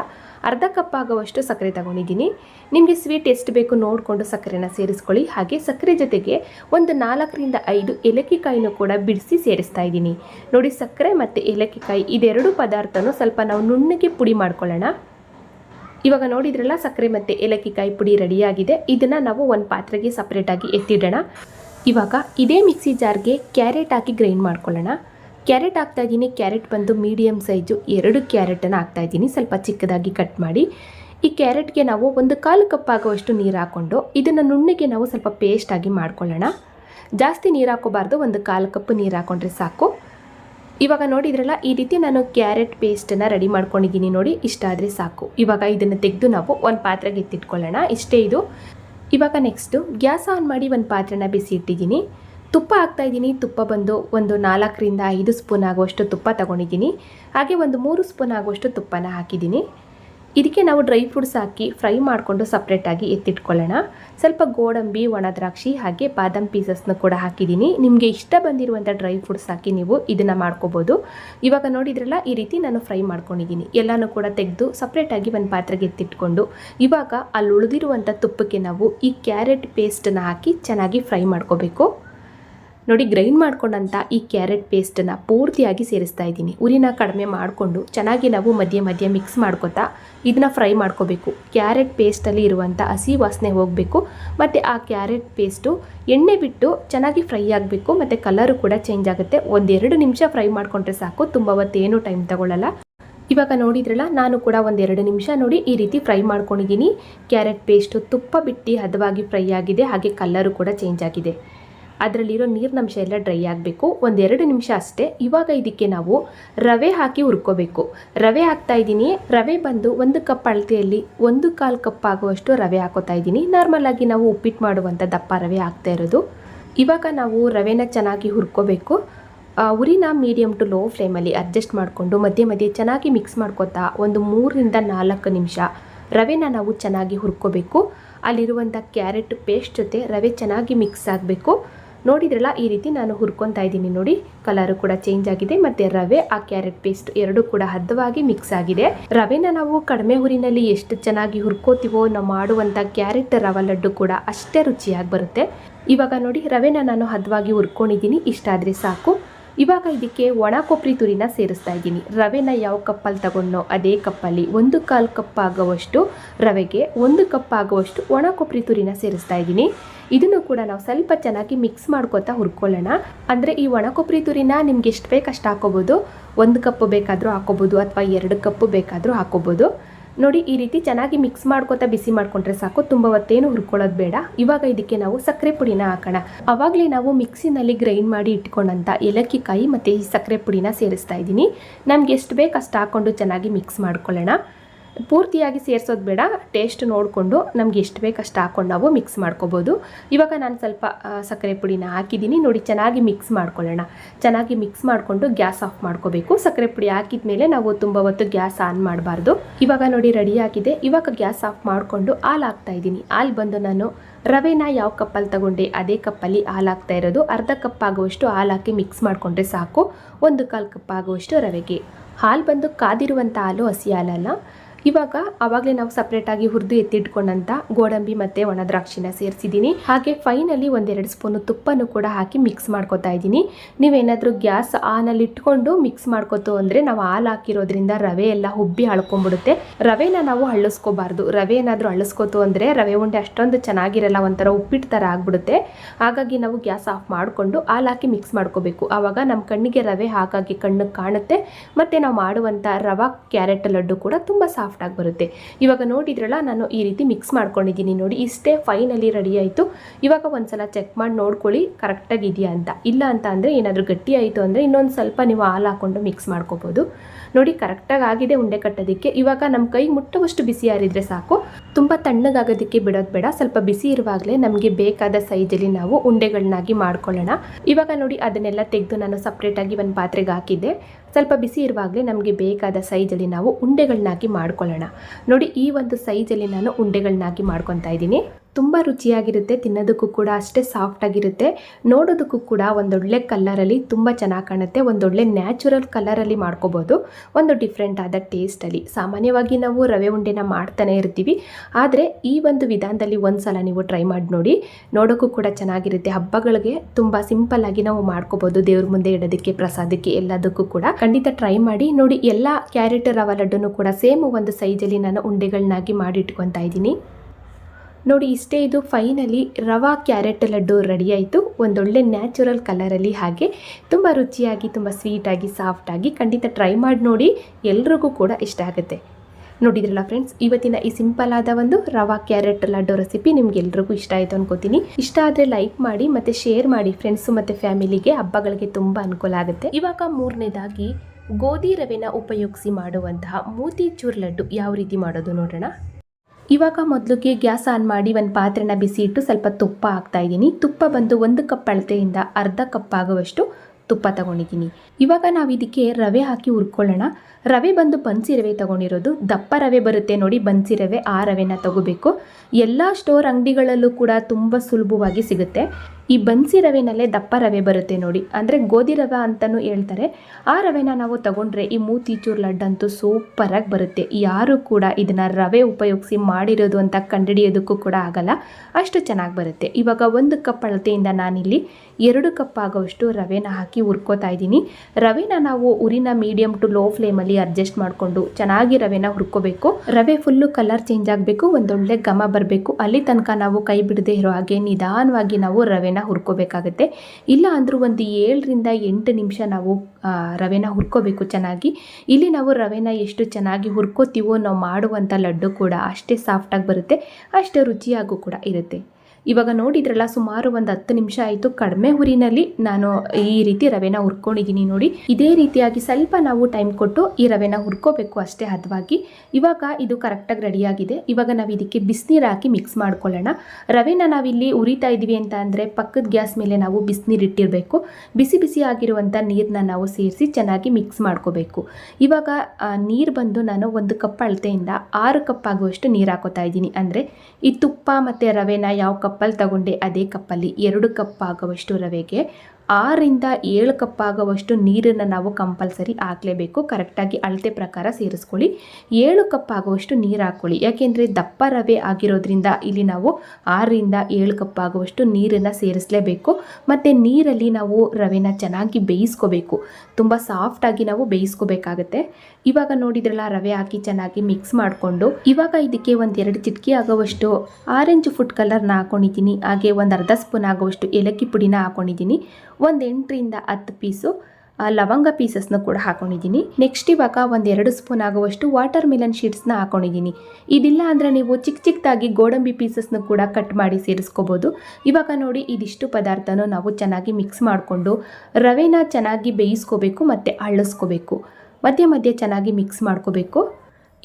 ಅರ್ಧ ಕಪ್ ಆಗುವಷ್ಟು ಸಕ್ಕರೆ ತಗೊಂಡಿದ್ದೀನಿ. ನಿಮಗೆ ಸ್ವೀಟ್ ಎಷ್ಟು ಬೇಕು ನೋಡಿಕೊಂಡು ಸಕ್ಕರೆನ ಸೇರಿಸ್ಕೊಳ್ಳಿ. ಹಾಗೆ ಸಕ್ಕರೆ ಜೊತೆಗೆ ಒಂದು ನಾಲ್ಕರಿಂದ ಐದು ಏಲಕ್ಕಿಕಾಯಿನೂ ಕೂಡ ಬಿಡಿಸಿ ಸೇರಿಸ್ತಾ ಇದ್ದೀನಿ. ನೋಡಿ ಸಕ್ಕರೆ ಮತ್ತು ಏಲಕ್ಕಿಕಾಯಿ ಇದೆರಡು ಪದಾರ್ಥನೂ ಸ್ವಲ್ಪ ನಾವು ನುಣ್ಣಗೆ ಪುಡಿ ಮಾಡ್ಕೊಳ್ಳೋಣ. ಇವಾಗ ನೋಡಿದ್ರಲ್ಲ ಸಕ್ಕರೆ ಮತ್ತು ಏಲಕ್ಕಿಕಾಯಿ ಪುಡಿ ರೆಡಿಯಾಗಿದೆ. ಇದನ್ನು ನಾವು ಒಂದು ಪಾತ್ರೆಗೆ ಸಪ್ರೇಟಾಗಿ ಎತ್ತಿಡೋಣ. ಇವಾಗ ಇದೇ ಮಿಕ್ಸಿ ಜಾರ್ಗೆ ಕ್ಯಾರೆಟ್ ಹಾಕಿ ಗ್ರೈಂಡ್ ಮಾಡ್ಕೊಳ್ಳೋಣ. ಕ್ಯಾರೆಟ್ ಹಾಕ್ತಾ ಇದ್ದೀನಿ ಕ್ಯಾರೆಟ್ ಬಂದು ಮೀಡಿಯಮ್ ಸೈಜು ಎರಡು ಕ್ಯಾರೆಟನ್ನು ಹಾಕ್ತಾ ಇದ್ದೀನಿ. ಸ್ವಲ್ಪ ಚಿಕ್ಕದಾಗಿ ಕಟ್ ಮಾಡಿ. ಈ ಕ್ಯಾರೆಟ್ಗೆ ನಾವು ಒಂದು ಕಾಲು ಕಪ್ ಆಗುವಷ್ಟು ನೀರು ಹಾಕ್ಕೊಂಡು ಇದನ್ನು ನುಣ್ಣಗೆ ನಾವು ಸ್ವಲ್ಪ ಪೇಸ್ಟ್ ಆಗಿ ಮಾಡ್ಕೊಳ್ಳೋಣ. ಜಾಸ್ತಿ ನೀರು ಹಾಕೋಬಾರ್ದು ಒಂದು ಕಾಲು ಕಪ್ ನೀರು ಹಾಕ್ಕೊಂಡ್ರೆ ಸಾಕು. ಇವಾಗ ನೋಡಿದ್ರಲ್ಲ ಈ ರೀತಿ ನಾನು ಕ್ಯಾರೆಟ್ ಪೇಸ್ಟನ್ನು ರೆಡಿ ಮಾಡ್ಕೊಂಡಿದ್ದೀನಿ ನೋಡಿ, ಇಷ್ಟ ಆದರೆ ಸಾಕು. ಇವಾಗ ಇದನ್ನು ತೆಗೆದು ನಾವು ಒಂದು ಪಾತ್ರೆಗೆ ಎತ್ತಿಟ್ಕೊಳ್ಳೋಣ ಇಷ್ಟೇ ಇದು. ಇವಾಗ ನೆಕ್ಸ್ಟು ಗ್ಯಾಸ್ ಆನ್ ಮಾಡಿ ಒಂದು ಪಾತ್ರೆನ ಬಿಸಿ ಇಟ್ಟಿದ್ದೀನಿ. ತುಪ್ಪ ಹಾಕ್ತಾ ಇದ್ದೀನಿ. ತುಪ್ಪ ಬಂದು ಒಂದು ನಾಲ್ಕರಿಂದ ಐದು ಸ್ಪೂನ್ ಆಗುವಷ್ಟು ತುಪ್ಪ ತಗೊಂಡಿದ್ದೀನಿ. ಹಾಗೆ ಒಂದು ಮೂರು ಸ್ಪೂನ್ ಆಗುವಷ್ಟು ತುಪ್ಪನ ಹಾಕಿದ್ದೀನಿ. ಇದಕ್ಕೆ ನಾವು ಡ್ರೈ ಫ್ರೂಟ್ಸ್ ಹಾಕಿ ಫ್ರೈ ಮಾಡಿಕೊಂಡು ಸಪ್ರೇಟಾಗಿ ಎತ್ತಿಟ್ಕೊಳ್ಳೋಣ. ಸ್ವಲ್ಪ ಗೋಡಂಬಿ, ಒಣ ದ್ರಾಕ್ಷಿ ಹಾಗೆ ಬಾದಾಮ್ ಪೀಸಸ್ನ ಕೂಡ ಹಾಕಿದ್ದೀನಿ. ನಿಮಗೆ ಇಷ್ಟ ಬಂದಿರುವಂಥ ಡ್ರೈ ಫ್ರೂಟ್ಸ್ ಹಾಕಿ ನೀವು ಇದನ್ನು ಮಾಡ್ಕೋಬೋದು. ಇವಾಗ ನೋಡಿದ್ರಲ್ಲ, ಈ ರೀತಿ ನಾನು ಫ್ರೈ ಮಾಡ್ಕೊಂಡಿದ್ದೀನಿ. ಎಲ್ಲನೂ ಕೂಡ ತೆಗೆದು ಸಪ್ರೇಟಾಗಿ ಒಂದು ಪಾತ್ರೆಗೆ ಎತ್ತಿಟ್ಕೊಂಡು, ಇವಾಗ ಅಲ್ಲಿ ಉಳಿದಿರುವಂಥ ತುಪ್ಪಕ್ಕೆ ನಾವು ಈ ಕ್ಯಾರೆಟ್ ಪೇಸ್ಟನ್ನು ಹಾಕಿ ಚೆನ್ನಾಗಿ ಫ್ರೈ ಮಾಡ್ಕೋಬೇಕು. ನೋಡಿ ಗ್ರೈಂಡ್ ಮಾಡ್ಕೊಂಡಂಥ ಈ ಕ್ಯಾರೆಟ್ ಪೇಸ್ಟನ್ನು ಪೂರ್ತಿಯಾಗಿ ಸೇರಿಸ್ತಾ ಇದ್ದೀನಿ. ಉರಿನ ಕಡಿಮೆ ಮಾಡಿಕೊಂಡು ಚೆನ್ನಾಗಿ ನಾವು ಮಧ್ಯೆ ಮಧ್ಯೆ ಮಿಕ್ಸ್ ಮಾಡ್ಕೊತಾ ಇದನ್ನ ಫ್ರೈ ಮಾಡ್ಕೋಬೇಕು. ಕ್ಯಾರೆಟ್ ಪೇಸ್ಟಲ್ಲಿ ಇರುವಂಥ ಹಸಿ ವಾಸನೆ ಹೋಗಬೇಕು. ಮತ್ತು ಆ ಕ್ಯಾರೆಟ್ ಪೇಸ್ಟು ಎಣ್ಣೆ ಬಿಟ್ಟು ಚೆನ್ನಾಗಿ ಫ್ರೈ ಆಗಬೇಕು. ಮತ್ತು ಕಲರು ಕೂಡ ಚೇಂಜ್ ಆಗುತ್ತೆ. ಒಂದೆರಡು ನಿಮಿಷ ಫ್ರೈ ಮಾಡಿಕೊಂಡ್ರೆ ಸಾಕು. ತುಂಬ ಹೊತ್ತೇನು ಟೈಮ್ ತಗೊಳ್ಳಲ್ಲ ಇವಾಗ ನೋಡಿದ್ರಲ್ಲ, ನಾನು ಕೂಡ ಒಂದೆರಡು ನಿಮಿಷ ನೋಡಿ ಈ ರೀತಿ ಫ್ರೈ ಮಾಡ್ಕೊಂಡಿದ್ದೀನಿ. ಕ್ಯಾರೆಟ್ ಪೇಸ್ಟು ತುಪ್ಪ ಬಿಟ್ಟು ಹದವಾಗಿ ಫ್ರೈ ಆಗಿದೆ. ಹಾಗೆ ಕಲ್ಲರು ಕೂಡ ಚೇಂಜ್ ಆಗಿದೆ. ಅದರಲ್ಲಿರೋ ನೀರಿನಂಶ ಎಲ್ಲ ಡ್ರೈ ಆಗಬೇಕು. ಒಂದೆರಡು ನಿಮಿಷ ಅಷ್ಟೇ. ಇವಾಗ ಇದಕ್ಕೆ ನಾವು ರವೆ ಹಾಕಿ ಹುರ್ಕೋಬೇಕು. ರವೆ ಹಾಕ್ತಾ ಇದ್ದೀನಿ. ರವೆ ಬಂದು ಒಂದು ಕಪ್ ಅಳತೆಯಲ್ಲಿ ಒಂದು ಕಾಲು ಕಪ್ ಆಗುವಷ್ಟು ರವೆ ಹಾಕೋತಾ ಇದ್ದೀನಿ. ನಾರ್ಮಲಾಗಿ ನಾವು ಉಪ್ಪಿಟ್ಟು ಮಾಡುವಂಥ ದಪ್ಪ ರವೆ ಹಾಕ್ತಾ ಇರೋದು. ಇವಾಗ ನಾವು ರವೆನ ಚೆನ್ನಾಗಿ ಹುರ್ಕೋಬೇಕು. ಉರಿನ ಮೀಡಿಯಮ್ ಟು ಲೋ ಫ್ಲೇಮಲ್ಲಿ ಅಡ್ಜಸ್ಟ್ ಮಾಡಿಕೊಂಡು ಮಧ್ಯೆ ಮಧ್ಯೆ ಚೆನ್ನಾಗಿ ಮಿಕ್ಸ್ ಮಾಡ್ಕೋತಾ ಒಂದು ಮೂರರಿಂದ ನಾಲ್ಕು ನಿಮಿಷ ರವೆನ ನಾವು ಚೆನ್ನಾಗಿ ಹುರ್ಕೋಬೇಕು. ಅಲ್ಲಿರುವಂಥ ಕ್ಯಾರೆಟ್ ಪೇಸ್ಟ್ ಜೊತೆ ರವೆ ಚೆನ್ನಾಗಿ ಮಿಕ್ಸ್ ಆಗಬೇಕು. ನೋಡಿದ್ರಲ್ಲ, ಈ ರೀತಿ ನಾನು ಹುರ್ಕೊತಾ ಇದ್ದೀನಿ ನೋಡಿ. ಕಲರು ಕೂಡ ಚೇಂಜ್ ಆಗಿದೆ ಮತ್ತು ರವೆ ಆ ಕ್ಯಾರೆಟ್ ಪೇಸ್ಟ್ ಎರಡೂ ಕೂಡ ಹದ್ದವಾಗಿ ಮಿಕ್ಸ್ ಆಗಿದೆ. ರವೆನ ನಾವು ಕಡಿಮೆ ಹುರಿನಲ್ಲಿ ಎಷ್ಟು ಚೆನ್ನಾಗಿ ಹುರ್ಕೋತೀವೋ ನಾವು ಮಾಡುವಂಥ ಕ್ಯಾರೆಟ್ ರವೆ ಲಡ್ಡು ಕೂಡ ಅಷ್ಟೇ ರುಚಿಯಾಗಿ ಬರುತ್ತೆ. ಇವಾಗ ನೋಡಿ, ರವೆನ ನಾನು ಹದವಾಗಿ ಹುರ್ಕೊಂಡಿದ್ದೀನಿ. ಇಷ್ಟಾದರೆ ಸಾಕು. ಇವಾಗ ಇದಕ್ಕೆ ಒಣ ಕೊಬ್ಬರಿ ತುರಿನ ಸೇರಿಸ್ತಾ ಇದ್ದೀನಿ. ರವೆನ ಯಾವ ಕಪ್ಪಲ್ಲಿ ತಗೊಂಡೋ ಅದೇ ಕಪ್ಪಲ್ಲಿ ಒಂದು ಕಾಲು ಕಪ್ ಆಗುವಷ್ಟು ರವೆಗೆ ಒಂದು ಕಪ್ ಆಗುವಷ್ಟು ಒಣ ಕೊಬ್ಬರಿ ತುರಿನ ಸೇರಿಸ್ತಾ ಇದ್ದೀನಿ. ಇದನ್ನು ಕೂಡ ನಾವು ಸ್ವಲ್ಪ ಚೆನ್ನಾಗಿ ಮಿಕ್ಸ್ ಮಾಡ್ಕೋತಾ ಹುರ್ಕೊಳ್ಳೋಣ. ಅಂದರೆ ಈ ಒಣ ಕೊಬ್ಬರಿ ತುರಿನ ನಿಮ್ಗೆ ಎಷ್ಟು ಬೇಕು ಅಷ್ಟು ಹಾಕೋಬೋದು? ಒಂದು ಕಪ್ ಬೇಕಾದರೂ ಹಾಕೋಬೋದು ಅಥವಾ ಎರಡು ಕಪ್ ಬೇಕಾದರೂ ಹಾಕೋಬೋದು. ನೋಡಿ, ಈ ರೀತಿ ಚೆನ್ನಾಗಿ ಮಿಕ್ಸ್ ಮಾಡ್ಕೋತಾ ಬಿಸಿ ಮಾಡ್ಕೊಂಡ್ರೆ ಸಾಕು. ತುಂಬ ಹೊತ್ತೇನು ಹುರ್ಕೊಳ್ಳೋದು ಬೇಡ. ಇವಾಗ ಇದಕ್ಕೆ ನಾವು ಸಕ್ಕರೆ ಪುಡಿನ ಹಾಕೋಣ. ಅವಾಗಲೇ ನಾವು ಮಿಕ್ಸಿನಲ್ಲಿ ಗ್ರೈಂಡ್ ಮಾಡಿ ಇಟ್ಕೊಂಡಂಥ ಏಲಕ್ಕಿ ಕಾಯಿ ಮತ್ತು ಈ ಸಕ್ಕರೆ ಪುಡಿನ ಸೇರಿಸ್ತಾ ಇದ್ದೀನಿ. ನಮ್ಗೆ ಎಷ್ಟು ಬೇಕು ಅಷ್ಟು ಹಾಕ್ಕೊಂಡು ಚೆನ್ನಾಗಿ ಮಿಕ್ಸ್ ಮಾಡ್ಕೊಳ್ಳೋಣ. ಪೂರ್ತಿಯಾಗಿ ಸೇರಿಸೋದು ಬೇಡ ಟೇಸ್ಟ್ ನೋಡಿಕೊಂಡು ನಮ್ಗೆ ಎಷ್ಟು ಬೇಕು ಅಷ್ಟು ಹಾಕ್ಕೊಂಡು ನಾವು ಮಿಕ್ಸ್ ಮಾಡ್ಕೋಬೋದು. ಇವಾಗ ನಾನು ಸ್ವಲ್ಪ ಸಕ್ಕರೆ ಪುಡಿನ ಹಾಕಿದ್ದೀನಿ. ನೋಡಿ, ಚೆನ್ನಾಗಿ ಮಿಕ್ಸ್ ಮಾಡ್ಕೊಳ್ಳೋಣ. ಚೆನ್ನಾಗಿ ಮಿಕ್ಸ್ ಮಾಡಿಕೊಂಡು ಗ್ಯಾಸ್ ಆಫ್ ಮಾಡ್ಕೋಬೇಕು. ಸಕ್ಕರೆ ಪುಡಿ ಹಾಕಿದ ಮೇಲೆ ನಾವು ತುಂಬ ಹೊತ್ತು ಗ್ಯಾಸ್ ಆನ್ ಮಾಡಬಾರ್ದು. ಇವಾಗ ನೋಡಿ ರೆಡಿ ಆಗಿದೆ. ಇವಾಗ ಗ್ಯಾಸ್ ಆಫ್ ಮಾಡಿಕೊಂಡು ಹಾಲು ಹಾಕ್ತಾ ಇದ್ದೀನಿ. ಹಾಲು ಬಂದು ನಾನು ರವೆನ ಯಾವ ಕಪ್ಪಲ್ಲಿ ತಗೊಂಡೆ, ಅದೇ ಕಪ್ಪಲ್ಲಿ ಹಾಲು ಹಾಕ್ತಾ ಇರೋದು. ಅರ್ಧ ಕಪ್ ಆಗುವಷ್ಟು ಹಾಲು ಹಾಕಿ ಮಿಕ್ಸ್ ಮಾಡಿಕೊಂಡ್ರೆ ಸಾಕು. ಒಂದು ಕಾಲು ಕಪ್ ಆಗುವಷ್ಟು ರವೆಗೆ. ಹಾಲು ಬಂದು ಕಾದಿರುವಂಥ ಹಾಲು ಹಸಿ ಹಾಲಲ್ಲ. ಇವಾಗ ಆವಾಗಲೇ ನಾವು ಸಪ್ರೇಟಾಗಿ ಹುರಿದು ಎತ್ತಿಟ್ಕೊಂಡಂತ ಗೋಡಂಬಿ ಮತ್ತು ಒಣ ದ್ರಾಕ್ಷಿನ ಸೇರಿಸಿದ್ದೀನಿ ಹಾಗೆ ಫೈನಲಿ ಒಂದೆರಡು ಸ್ಪೂನು ತುಪ್ಪನೂ ಕೂಡ ಹಾಕಿ ಮಿಕ್ಸ್ ಮಾಡ್ಕೊತಾ ಇದ್ದೀನಿ. ನೀವೇನಾದರೂ ಗ್ಯಾಸ್ ಆನಲ್ಲಿ ಇಟ್ಕೊಂಡು ಮಿಕ್ಸ್ ಮಾಡ್ಕೋತು ಅಂದರೆ ನಾವು ಹಾಲು ಹಾಕಿರೋದ್ರಿಂದ ರವೆ ಎಲ್ಲ ಹುಬ್ಬಿ ಹಳ್ಕೊಂಡ್ಬಿಡುತ್ತೆ. ರವೆನ ನಾವು ಹಳ್ಳಿಸ್ಕೋಬಾರ್ದು. ರವೆ ಏನಾದರೂ ಹಳ್ಳಿಸ್ಕೋತು ಅಂದರೆ ರವೆ ಉಂಡೆ ಅಷ್ಟೊಂದು ಚೆನ್ನಾಗಿರಲ್ಲ, ಒಂಥರ ಉಪ್ಪಿಟ್ಟು ಥರ ಆಗ್ಬಿಡುತ್ತೆ. ಹಾಗಾಗಿ ನಾವು ಗ್ಯಾಸ್ ಆಫ್ ಮಾಡಿಕೊಂಡು ಹಾಲು ಹಾಕಿ ಮಿಕ್ಸ್ ಮಾಡ್ಕೋಬೇಕು. ಆವಾಗ ನಮ್ಮ ಕಣ್ಣಿಗೆ ರವೆ ಹಾಗಾಗಿ ಕಣ್ಣಿಗೆ ಕಾಣುತ್ತೆ. ಮತ್ತು ನಾವು ಮಾಡುವಂಥ ರವಾ, ಕ್ಯಾರೆಟ್, ಲಡ್ಡು ಕೂಡ ತುಂಬ ಸಾಫ್ಟಾಗಿ ಬರುತ್ತೆ. ಇವಾಗ ನೋಡಿದ್ರಲ್ಲ, ನಾನು ಈ ರೀತಿ ಮಿಕ್ಸ್ ಮಾಡ್ಕೊಂಡಿದ್ದೀನಿ ನೋಡಿ, ಇಷ್ಟೇ ಫೈನಲಿ ರೆಡಿ ಆಯಿತು. ಇವಾಗ ಒಂದ್ಸಲ ಚೆಕ್ ಮಾಡಿ ನೋಡ್ಕೊಳ್ಳಿ ಕರೆಕ್ಟಾಗಿ ಇದೆಯಾ ಅಂತ. ಇಲ್ಲ ಅಂತ ಅಂದರೆ ಏನಾದರೂ ಗಟ್ಟಿ ಆಯಿತು ಅಂದರೆ ಇನ್ನೊಂದು ಸ್ವಲ್ಪ ನೀವು ಹಾಲು ಹಾಕ್ಕೊಂಡು ಮಿಕ್ಸ್ ಮಾಡ್ಕೋಬೋದು. ನೋಡಿ ಕರೆಕ್ಟಾಗಿ ಆಗಿದೆ ಉಂಡೆ ಕಟ್ಟೋದಕ್ಕೆ. ಇವಾಗ ನಮ್ಮ ಕೈ ಮುಟ್ಟುವಷ್ಟು ಬಿಸಿ ಯಾರಿದ್ರೆ ಸಾಕು. ತುಂಬ ತಣ್ಣಗಾಗೋದಕ್ಕೆ ಬಿಡೋದು ಬೇಡ. ಸ್ವಲ್ಪ ಬಿಸಿ ಇರುವಾಗಲೇ ನಮಗೆ ಬೇಕಾದ ಸೈಜಲ್ಲಿ ನಾವು ಉಂಡೆಗಳನ್ನಾಗಿ ಮಾಡ್ಕೊಳ್ಳೋಣ. ಇವಾಗ ನೋಡಿ, ಅದನ್ನೆಲ್ಲ ತೆಗೆದು ನಾನು ಸಪ್ರೇಟಾಗಿ ಒಂದು ಪಾತ್ರೆಗೆ ಹಾಕಿದ್ದೆ. ಸ್ವಲ್ಪ ಬಿಸಿ ಇರುವಾಗಲೇ ನಮಗೆ ಬೇಕಾದ ಸೈಜಲ್ಲಿ ನಾವು ಉಂಡೆಗಳನ್ನಾಗಿ ಮಾಡ್ಕೊಳ್ಳೋಣ. ನೋಡಿ, ಈ ಒಂದು ಸೈಜಲ್ಲಿ ನಾನು ಉಂಡೆಗಳನ್ನಾಗಿ ಮಾಡ್ಕೊತಾ ಇದ್ದೀನಿ. ತುಂಬ ರುಚಿಯಾಗಿರುತ್ತೆ, ತಿನ್ನೋದಕ್ಕೂ ಕೂಡ ಅಷ್ಟೇ ಸಾಫ್ಟಾಗಿರುತ್ತೆ. ನೋಡೋದಕ್ಕೂ ಕೂಡ ಒಂದೊಳ್ಳೆ ಕಲ್ಲರಲ್ಲಿ ತುಂಬ ಚೆನ್ನಾಗಿ ಕಾಣುತ್ತೆ. ಒಂದೊಳ್ಳೆ ನ್ಯಾಚುರಲ್ ಕಲರಲ್ಲಿ ಮಾಡ್ಕೋಬೋದು. ಒಂದು ಡಿಫ್ರೆಂಟ್ ಆದ ಟೇಸ್ಟಲ್ಲಿ. ಸಾಮಾನ್ಯವಾಗಿ ನಾವು ರವೆ ಉಂಡೆನ ಮಾಡ್ತಾನೆ ಇರ್ತೀವಿ. ಆದರೆ ಈ ಒಂದು ವಿಧಾನದಲ್ಲಿ ಒಂದು ಸಲ ನೀವು ಟ್ರೈ ಮಾಡಿ ನೋಡಿ. ನೋಡೋಕ್ಕೂ ಕೂಡ ಚೆನ್ನಾಗಿರುತ್ತೆ. ಹಬ್ಬಗಳಿಗೆ ತುಂಬ ಸಿಂಪಲ್ ಆಗಿ ನಾವು ಮಾಡ್ಕೋಬೋದು. ದೇವ್ರ ಮುಂದೆ ಇಡೋದಕ್ಕೆ, ಪ್ರಸಾದಕ್ಕೆ ಎಲ್ಲದಕ್ಕೂ ಕೂಡ. ಖಂಡಿತ ಟ್ರೈ ಮಾಡಿ. ನೋಡಿ, ಎಲ್ಲ ಕ್ಯಾರೆಟ್ ರವ ಲಡ್ಡು ಕೂಡ ಸೇಮ್ ಒಂದು ಸೈಜಲ್ಲಿ ನಾನು ಉಂಡೆಗಳನ್ನಾಗಿ ಮಾಡಿ ಇಟ್ಕೊತಾ ಇದ್ದೀನಿ. ನೋಡಿ, ಇಷ್ಟೇ ಇದು ಫೈನಲಿ ರವಾ ಕ್ಯಾರೆಟ್ ಲಡ್ಡು ರೆಡಿ ಆಯಿತು. ಒಂದೊಳ್ಳೆ ನ್ಯಾಚುರಲ್ ಕಲರಲ್ಲಿ ಹಾಗೆ ತುಂಬ ರುಚಿಯಾಗಿ, ತುಂಬ ಸ್ವೀಟಾಗಿ ಸಾಫ್ಟಾಗಿ ಖಂಡಿತ ಟ್ರೈ ಮಾಡಿ ನೋಡಿ. ಎಲ್ರಿಗೂ ಕೂಡ ಇಷ್ಟ ಆಗುತ್ತೆ. ನೋಡಿದ್ರಲ್ಲ ಫ್ರೆಂಡ್ಸ್ ಇವತ್ತಿನ ಈ ಸಿಂಪಲ್ ಆದ ಒಂದು ರವಾ ಕ್ಯಾರೆಟ್ ಲಡ್ಡು ರೆಸಿಪಿ ನಿಮ್ಗೆಲ್ರಿಗೂ ಇಷ್ಟ ಆಯಿತು ಅನ್ಕೋತೀನಿ. ಇಷ್ಟ ಆದರೆ ಲೈಕ್ ಮಾಡಿ ಮತ್ತೆ ಶೇರ್ ಮಾಡಿ ಫ್ರೆಂಡ್ಸು ಮತ್ತು ಫ್ಯಾಮಿಲಿಗೆ ಹಬ್ಬಗಳಿಗೆ ತುಂಬ ಅನುಕೂಲ ಆಗುತ್ತೆ. ಇವಾಗ ಮೂರನೇದಾಗಿ ಗೋಧಿ ರವೆನ ಉಪಯೋಗಿಸಿ ಮಾಡುವಂತಹ ಮೂತಿಚೂರ್ ಲಡ್ಡು ಯಾವ ರೀತಿ ಮಾಡೋದು ನೋಡೋಣ. ಇವಾಗ ಮೊದಲಿಗೆ ಗ್ಯಾಸ್ ಆನ್ ಮಾಡಿ ಒಂದು ಪಾತ್ರೆನ ಬಿಸಿ ಇಟ್ಟು ಸ್ವಲ್ಪ ತುಪ್ಪ ಹಾಕ್ತಾ ಇದ್ದೀನಿ. ತುಪ್ಪ ಬಂದು ಒಂದು ಕಪ್ ಅಳತೆಯಿಂದ ಅರ್ಧ ಕಪ್ ಆಗುವಷ್ಟು ತುಪ್ಪ ತಗೊಂಡಿದ್ದೀನಿ. ಇವಾಗ ನಾವು ಇದಕ್ಕೆ ರವೆ ಹಾಕಿ ಹುರ್ಕೊಳ್ಳೋಣ. ರವೆ ಬಂದು ಬನ್ಸಿ ರವೆ ತಗೊಂಡಿರೋದು, ದಪ್ಪ ರವೆ ಬರುತ್ತೆ ನೋಡಿ ಬನ್ಸಿ ರವೆ ಆ ರವೆನ ತಗೋಬೇಕು. ಎಲ್ಲ ಸ್ಟೋರ್ ಅಂಗಡಿಗಳಲ್ಲೂ ಕೂಡ ತುಂಬ ಸುಲಭವಾಗಿ ಸಿಗುತ್ತೆ. ಈ ಬನ್ಸಿ ರವೆನಲ್ಲೇ ದಪ್ಪ ರವೆ ಬರುತ್ತೆ ನೋಡಿ, ಅಂದರೆ ಗೋಧಿ ರವೆ ಅಂತಲೂ ಹೇಳ್ತಾರೆ. ಆ ರವೆನ ನಾವು ತಗೊಂಡ್ರೆ ಈ ಮೂತಿಚೂರ್ ಲಡ್ಡಂತೂ ಸೂಪರಾಗಿ ಬರುತ್ತೆ. ಯಾರು ಕೂಡ ಇದನ್ನು ರವೆ ಉಪಯೋಗಿಸಿ ಮಾಡಿರೋದು ಅಂತ ಕಂಡುಹಿಡಿಯೋದಕ್ಕೂ ಕೂಡ ಆಗಲ್ಲ, ಅಷ್ಟು ಚೆನ್ನಾಗಿ ಬರುತ್ತೆ. ಇವಾಗ ಒಂದು ಕಪ್ ಅಳತೆಯಿಂದ ನಾನಿಲ್ಲಿ ಎರಡು ಕಪ್ ಆಗೋವಷ್ಟು ರವೆನ ಹಾಕಿ ಹುರ್ಕೋತಾ ಇದ್ದೀನಿ. ರವೆನ ನಾವು ಉರಿನ ಮೀಡಿಯಮ್ ಟು ಲೋ ಫ್ಲೇಮಲ್ಲಿ ಅಡ್ಜಸ್ಟ್ ಮಾಡಿಕೊಂಡು ಚೆನ್ನಾಗಿ ರವೆನ ಹುರ್ಕೋಬೇಕು. ರವೆ ಫುಲ್ಲು ಕಲರ್ ಚೇಂಜ್ ಆಗಬೇಕು, ಒಂದೊಳ್ಳೆ ಘಮ ಬರಬೇಕು. ಅಲ್ಲಿ ತನಕ ನಾವು ಕೈ ಬಿಡದೆ ಇರೋ ಹಾಗೆ ನಿಧಾನವಾಗಿ ನಾವು ರವೆನ ಹುರ್ಕೋಬೇಕಾಗುತ್ತೆ. ಇಲ್ಲ ಅಂದರೂ ಒಂದು ಏಳರಿಂದ ಎಂಟು ನಿಮಿಷ ನಾವು ರವೆನ ಹುರ್ಕೋಬೇಕು ಚೆನ್ನಾಗಿ. ಇಲ್ಲಿ ನಾವು ರವೆನ ಎಷ್ಟು ಚೆನ್ನಾಗಿ ಹುರ್ಕೋತೀವೋ ನಾವು ಮಾಡುವಂಥ ಲಡ್ಡು ಕೂಡ ಅಷ್ಟೇ ಸಾಫ್ಟಾಗಿ ಬರುತ್ತೆ, ಅಷ್ಟೇ ರುಚಿಯಾಗೂ ಕೂಡ ಇರುತ್ತೆ. ಇವಾಗ ನೋಡಿದ್ರಲ್ಲ, ಸುಮಾರು ಒಂದು ಹತ್ತು ನಿಮಿಷ ಆಯಿತು. ಕಡಿಮೆ ಹುರಿನಲ್ಲಿ ನಾನು ಈ ರೀತಿ ರವೆನ ಹುರ್ಕೊಂಡಿದ್ದೀನಿ ನೋಡಿ. ಇದೇ ರೀತಿಯಾಗಿ ಸ್ವಲ್ಪ ನಾವು ಟೈಮ್ ಕೊಟ್ಟು ಈ ರವೆನ ಹುರ್ಕೋಬೇಕು ಅಷ್ಟೇ ಹದವಾಗಿ. ಇವಾಗ ಇದು ಕರೆಕ್ಟಾಗಿ ರೆಡಿಯಾಗಿದೆ ಇವಾಗ ನಾವು ಇದಕ್ಕೆ ಬಿಸಿನೀರು ಹಾಕಿ ಮಿಕ್ಸ್ ಮಾಡ್ಕೊಳ್ಳೋಣ. ರವೆನ ನಾವಿಲ್ಲಿ ಉರಿತಾ ಇದ್ದೀವಿ ಅಂತ ಅಂದರೆ ಪಕ್ಕದ ಗ್ಯಾಸ್ ಮೇಲೆ ನಾವು ಬಿಸಿನೀರು ಇಟ್ಟಿರಬೇಕು. ಬಿಸಿ ಬಿಸಿ ಆಗಿರುವಂಥ ನೀರನ್ನ ನಾವು ಸೇರಿಸಿ ಚೆನ್ನಾಗಿ ಮಿಕ್ಸ್ ಮಾಡ್ಕೋಬೇಕು. ಇವಾಗ ನೀರು ಬಂದು ನಾನು ಒಂದು ಕಪ್ ಅಳತೆಯಿಂದ ಆರು ಕಪ್ ಆಗುವಷ್ಟು ನೀರು ಹಾಕೋತಾ ಇದ್ದೀನಿ. ಅಂದರೆ ಈ ತುಪ್ಪ ಮತ್ತು ರವೆನ ಯಾವ ಕಪ್ಪಲ್ಲಿ ತಗೊಂಡೆ ಅದೇ ಕಪ್ಪಲ್ಲಿ ಎರಡು ಕಪ್ ಆಗುವಷ್ಟು ರವೆಗೆ ಆರಿಂದ ಏಳು ಕಪ್ ಆಗುವಷ್ಟು ನೀರನ್ನು ನಾವು ಕಂಪಲ್ಸರಿ ಹಾಕಲೇಬೇಕು. ಕರೆಕ್ಟಾಗಿ ಅಳತೆ ಪ್ರಕಾರ ಸೇರಿಸ್ಕೊಳ್ಳಿ. ಏಳು ಕಪ್ ಆಗುವಷ್ಟು ನೀರು ಹಾಕ್ಕೊಳ್ಳಿ. ಯಾಕೆಂದರೆ ದಪ್ಪ ರವೆ ಆಗಿರೋದ್ರಿಂದ ಇಲ್ಲಿ ನಾವು ಆರರಿಂದ ಏಳು ಕಪ್ ಆಗುವಷ್ಟು ನೀರನ್ನು ಸೇರಿಸಲೇಬೇಕು. ಮತ್ತು ನೀರಲ್ಲಿ ನಾವು ರವೆನ ಚೆನ್ನಾಗಿ ಬೇಯಿಸ್ಕೋಬೇಕು. ತುಂಬ ಸಾಫ್ಟಾಗಿ ನಾವು ಬೇಯಿಸ್ಕೋಬೇಕಾಗತ್ತೆ. ಇವಾಗ ನೋಡಿದ್ರಲ್ಲ, ರವೆ ಹಾಕಿ ಚೆನ್ನಾಗಿ ಮಿಕ್ಸ್ ಮಾಡಿಕೊಂಡು. ಇವಾಗ ಇದಕ್ಕೆ ಒಂದೆರಡು ಚಿಟಕಿ ಆಗುವಷ್ಟು ಆರೆಂಜ್ ಫುಡ್ ಕಲರ್ನ ಹಾಕೊಂಡಿದ್ದೀನಿ. ಹಾಗೆ ಒಂದು ಅರ್ಧ ಸ್ಪೂನ್ ಆಗುವಷ್ಟು ಏಲಕ್ಕಿ ಪುಡಿನ ಹಾಕೊಂಡಿದ್ದೀನಿ. ಒಂದು ಎಂಟರಿಂದ ಹತ್ತು ಪೀಸು ಲವಂಗ ಪೀಸಸ್ನ ಕೂಡ ಹಾಕೊಂಡಿದ್ದೀನಿ. ನೆಕ್ಸ್ಟ್ ಇವಾಗ ಒಂದೆರಡು ಸ್ಪೂನ್ ಆಗುವಷ್ಟು ವಾಟರ್ ಮೆಲನ್ ಶೀಟ್ಸ್ನ ಹಾಕೊಂಡಿದ್ದೀನಿ. ಇದಿಲ್ಲ ಅಂದರೆ ನೀವು ಚಿಕ್ಕ ಚಿಕ್ಕದಾಗಿ ಗೋಡಂಬಿ ಪೀಸಸ್ನ ಕೂಡ ಕಟ್ ಮಾಡಿ ಸೇರಿಸ್ಕೋಬೋದು. ಇವಾಗ ನೋಡಿ, ಇದಿಷ್ಟು ಪದಾರ್ಥನೂ ನಾವು ಚೆನ್ನಾಗಿ ಮಿಕ್ಸ್ ಮಾಡಿಕೊಂಡು ರವೆನ ಚೆನ್ನಾಗಿ ಬೇಯಿಸ್ಕೋಬೇಕು ಮತ್ತು ಅಳ್ಳಿಸ್ಕೋಬೇಕು ಮಧ್ಯೆ ಮಧ್ಯೆ ಚೆನ್ನಾಗಿ ಮಿಕ್ಸ್ ಮಾಡ್ಕೋಬೇಕು.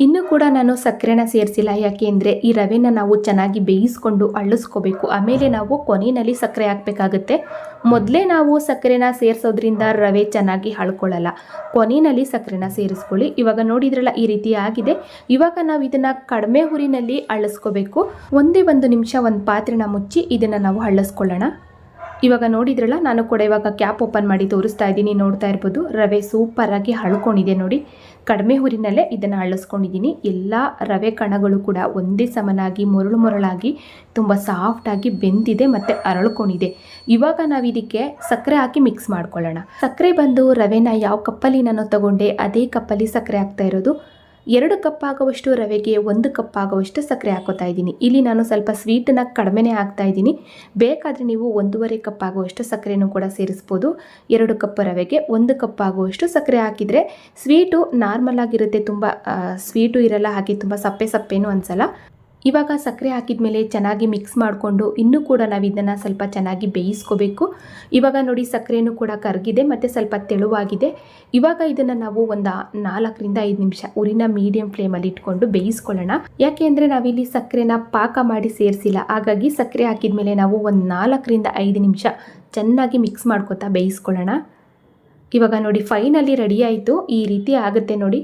ಇನ್ನೂ ಕೂಡ ನಾನು ಸಕ್ಕರೆನ ಸೇರಿಸಿಲ್ಲ. ಯಾಕೆಂದರೆ ಈ ರವೆನ ನಾವು ಚೆನ್ನಾಗಿ ಬೇಯಿಸ್ಕೊಂಡು ಅಳ್ಳಿಸ್ಕೋಬೇಕು ಆಮೇಲೆ ನಾವು ಕೊನೆಯಲ್ಲಿ ಸಕ್ಕರೆ ಹಾಕಬೇಕಾಗುತ್ತೆ. ಮೊದಲೇ ನಾವು ಸಕ್ಕರೆನ ಸೇರಿಸೋದ್ರಿಂದ ರವೆ ಚೆನ್ನಾಗಿ ಹಳ್ಕೊಳ್ಳಲ್ಲ ಕೊನೆಯಲ್ಲಿ ಸಕ್ಕರೆನ ಸೇರಿಸ್ಕೊಳ್ಳಿ. ಇವಾಗ ನೋಡಿದ್ರಲ್ಲ ಈ ರೀತಿ ಆಗಿದೆ. ಇವಾಗ ನಾವು ಇದನ್ನು ಕಡಿಮೆ ಹುರಿನಲ್ಲಿ ಅಳ್ಳಿಸ್ಕೋಬೇಕು ಒಂದೇ ಒಂದು ನಿಮಿಷ ಒಂದು ಪಾತ್ರೆನ ಮುಚ್ಚಿ ಇದನ್ನು ನಾವು ಅಳ್ಳಿಸ್ಕೊಳ್ಳೋಣ ಇವಾಗ ನೋಡಿದ್ರಲ್ಲ, ನಾನು ಕೂಡ ಇವಾಗ ಕ್ಯಾಪ್ ಓಪನ್ ಮಾಡಿ ತೋರಿಸ್ತಾ ಇದ್ದೀನಿ. ನೋಡ್ತಾ ಇರ್ಬೋದು, ರವೆ ಸೂಪರಾಗಿ ಹಳ್ಕೊಂಡಿದೆ ನೋಡಿ. ಕಡಿಮೆ ಹುರಿನಲ್ಲೇ ಇದನ್ನು ಅಳಿಸ್ಕೊಂಡಿದ್ದೀನಿ. ಎಲ್ಲ ರವೆ ಕಣಗಳು ಕೂಡ ಒಂದೇ ಸಮನಾಗಿ, ಮೊರಳು ಮೊರಳಾಗಿ, ತುಂಬ ಸಾಫ್ಟಾಗಿ ಬೆಂದಿದೆ ಮತ್ತು ಅರಳ್ಕೊಂಡಿದೆ. ಇವಾಗ ನಾವು ಇದಕ್ಕೆ ಸಕ್ಕರೆ ಹಾಕಿ ಮಿಕ್ಸ್ ಮಾಡ್ಕೊಳ್ಳೋಣ. ಸಕ್ಕರೆ ಬಂದು ರವೆನ ಯಾವ ಕಪ್ಪಲ್ಲಿ ನಾನು ತಗೊಂಡೆ, ಅದೇ ಕಪ್ಪಲ್ಲಿ ಸಕ್ಕರೆ ಹಾಕ್ತಾ ಇರೋದು. ಎರಡು ಕಪ್ ಆಗುವಷ್ಟು ರವೆಗೆ ಒಂದು ಕಪ್ ಆಗುವಷ್ಟು ಸಕ್ಕರೆ ಹಾಕೋತಾ ಇದ್ದೀನಿ. ಇಲ್ಲಿ ನಾನು ಸ್ವಲ್ಪ ಸ್ವೀಟನ್ನು ಕಡಿಮೆನೇ ಹಾಕ್ತಾ ಇದ್ದೀನಿ. ಬೇಕಾದರೆ ನೀವು ಒಂದೂವರೆ ಕಪ್ ಆಗುವಷ್ಟು ಸಕ್ಕರೆನೂ ಕೂಡ ಸೇರಿಸ್ಬೋದು. ಎರಡು ಕಪ್ ರವೆಗೆ ಒಂದು ಕಪ್ ಆಗುವಷ್ಟು ಸಕ್ಕರೆ ಹಾಕಿದರೆ ಸ್ವೀಟು ನಾರ್ಮಲ್ ಆಗಿರುತ್ತೆ. ತುಂಬ ಸ್ವೀಟು ಇರಲ್ಲ, ಹಾಗೆ ತುಂಬ ಸಪ್ಪೆ ಸಪ್ಪೆನೂ ಅನ್ಸಲ್ಲ. ಇವಾಗ ಸಕ್ಕರೆ ಹಾಕಿದ ಮೇಲೆ ಚೆನ್ನಾಗಿ ಮಿಕ್ಸ್ ಮಾಡಿಕೊಂಡು ಇನ್ನೂ ಕೂಡ ನಾವು ಇದನ್ನು ಸ್ವಲ್ಪ ಚೆನ್ನಾಗಿ ಬೇಯಿಸ್ಕೋಬೇಕು. ಇವಾಗ ನೋಡಿ ಸಕ್ಕರೆನೂ ಕೂಡ ಕರಗಿದೆ ಮತ್ತು ಸ್ವಲ್ಪ ತೆಳುವಾಗಿದೆ. ಇವಾಗ ಇದನ್ನು ನಾವು ಒಂದು ನಾಲ್ಕರಿಂದ ಐದು ನಿಮಿಷ ಉರಿನ ಮೀಡಿಯಂ ಫ್ಲೇಮಲ್ಲಿ ಇಟ್ಕೊಂಡು ಬೇಯಿಸ್ಕೊಳ್ಳೋಣ. ಯಾಕೆ ಅಂದರೆ ನಾವಿಲ್ಲಿ ಸಕ್ಕರೆನ ಪಾಕ ಮಾಡಿ ಸೇರಿಸಿಲ್ಲ. ಹಾಗಾಗಿ ಸಕ್ಕರೆ ಹಾಕಿದ ಮೇಲೆ ನಾವು ಒಂದು ನಾಲ್ಕರಿಂದ ಐದು ನಿಮಿಷ ಚೆನ್ನಾಗಿ ಮಿಕ್ಸ್ ಮಾಡ್ಕೊತಾ ಬೇಯಿಸ್ಕೊಳ್ಳೋಣ. ಇವಾಗ ನೋಡಿ ಫೈನಲ್ಲಿ ರೆಡಿ ಆಯಿತು. ಈ ರೀತಿ ಆಗುತ್ತೆ ನೋಡಿ.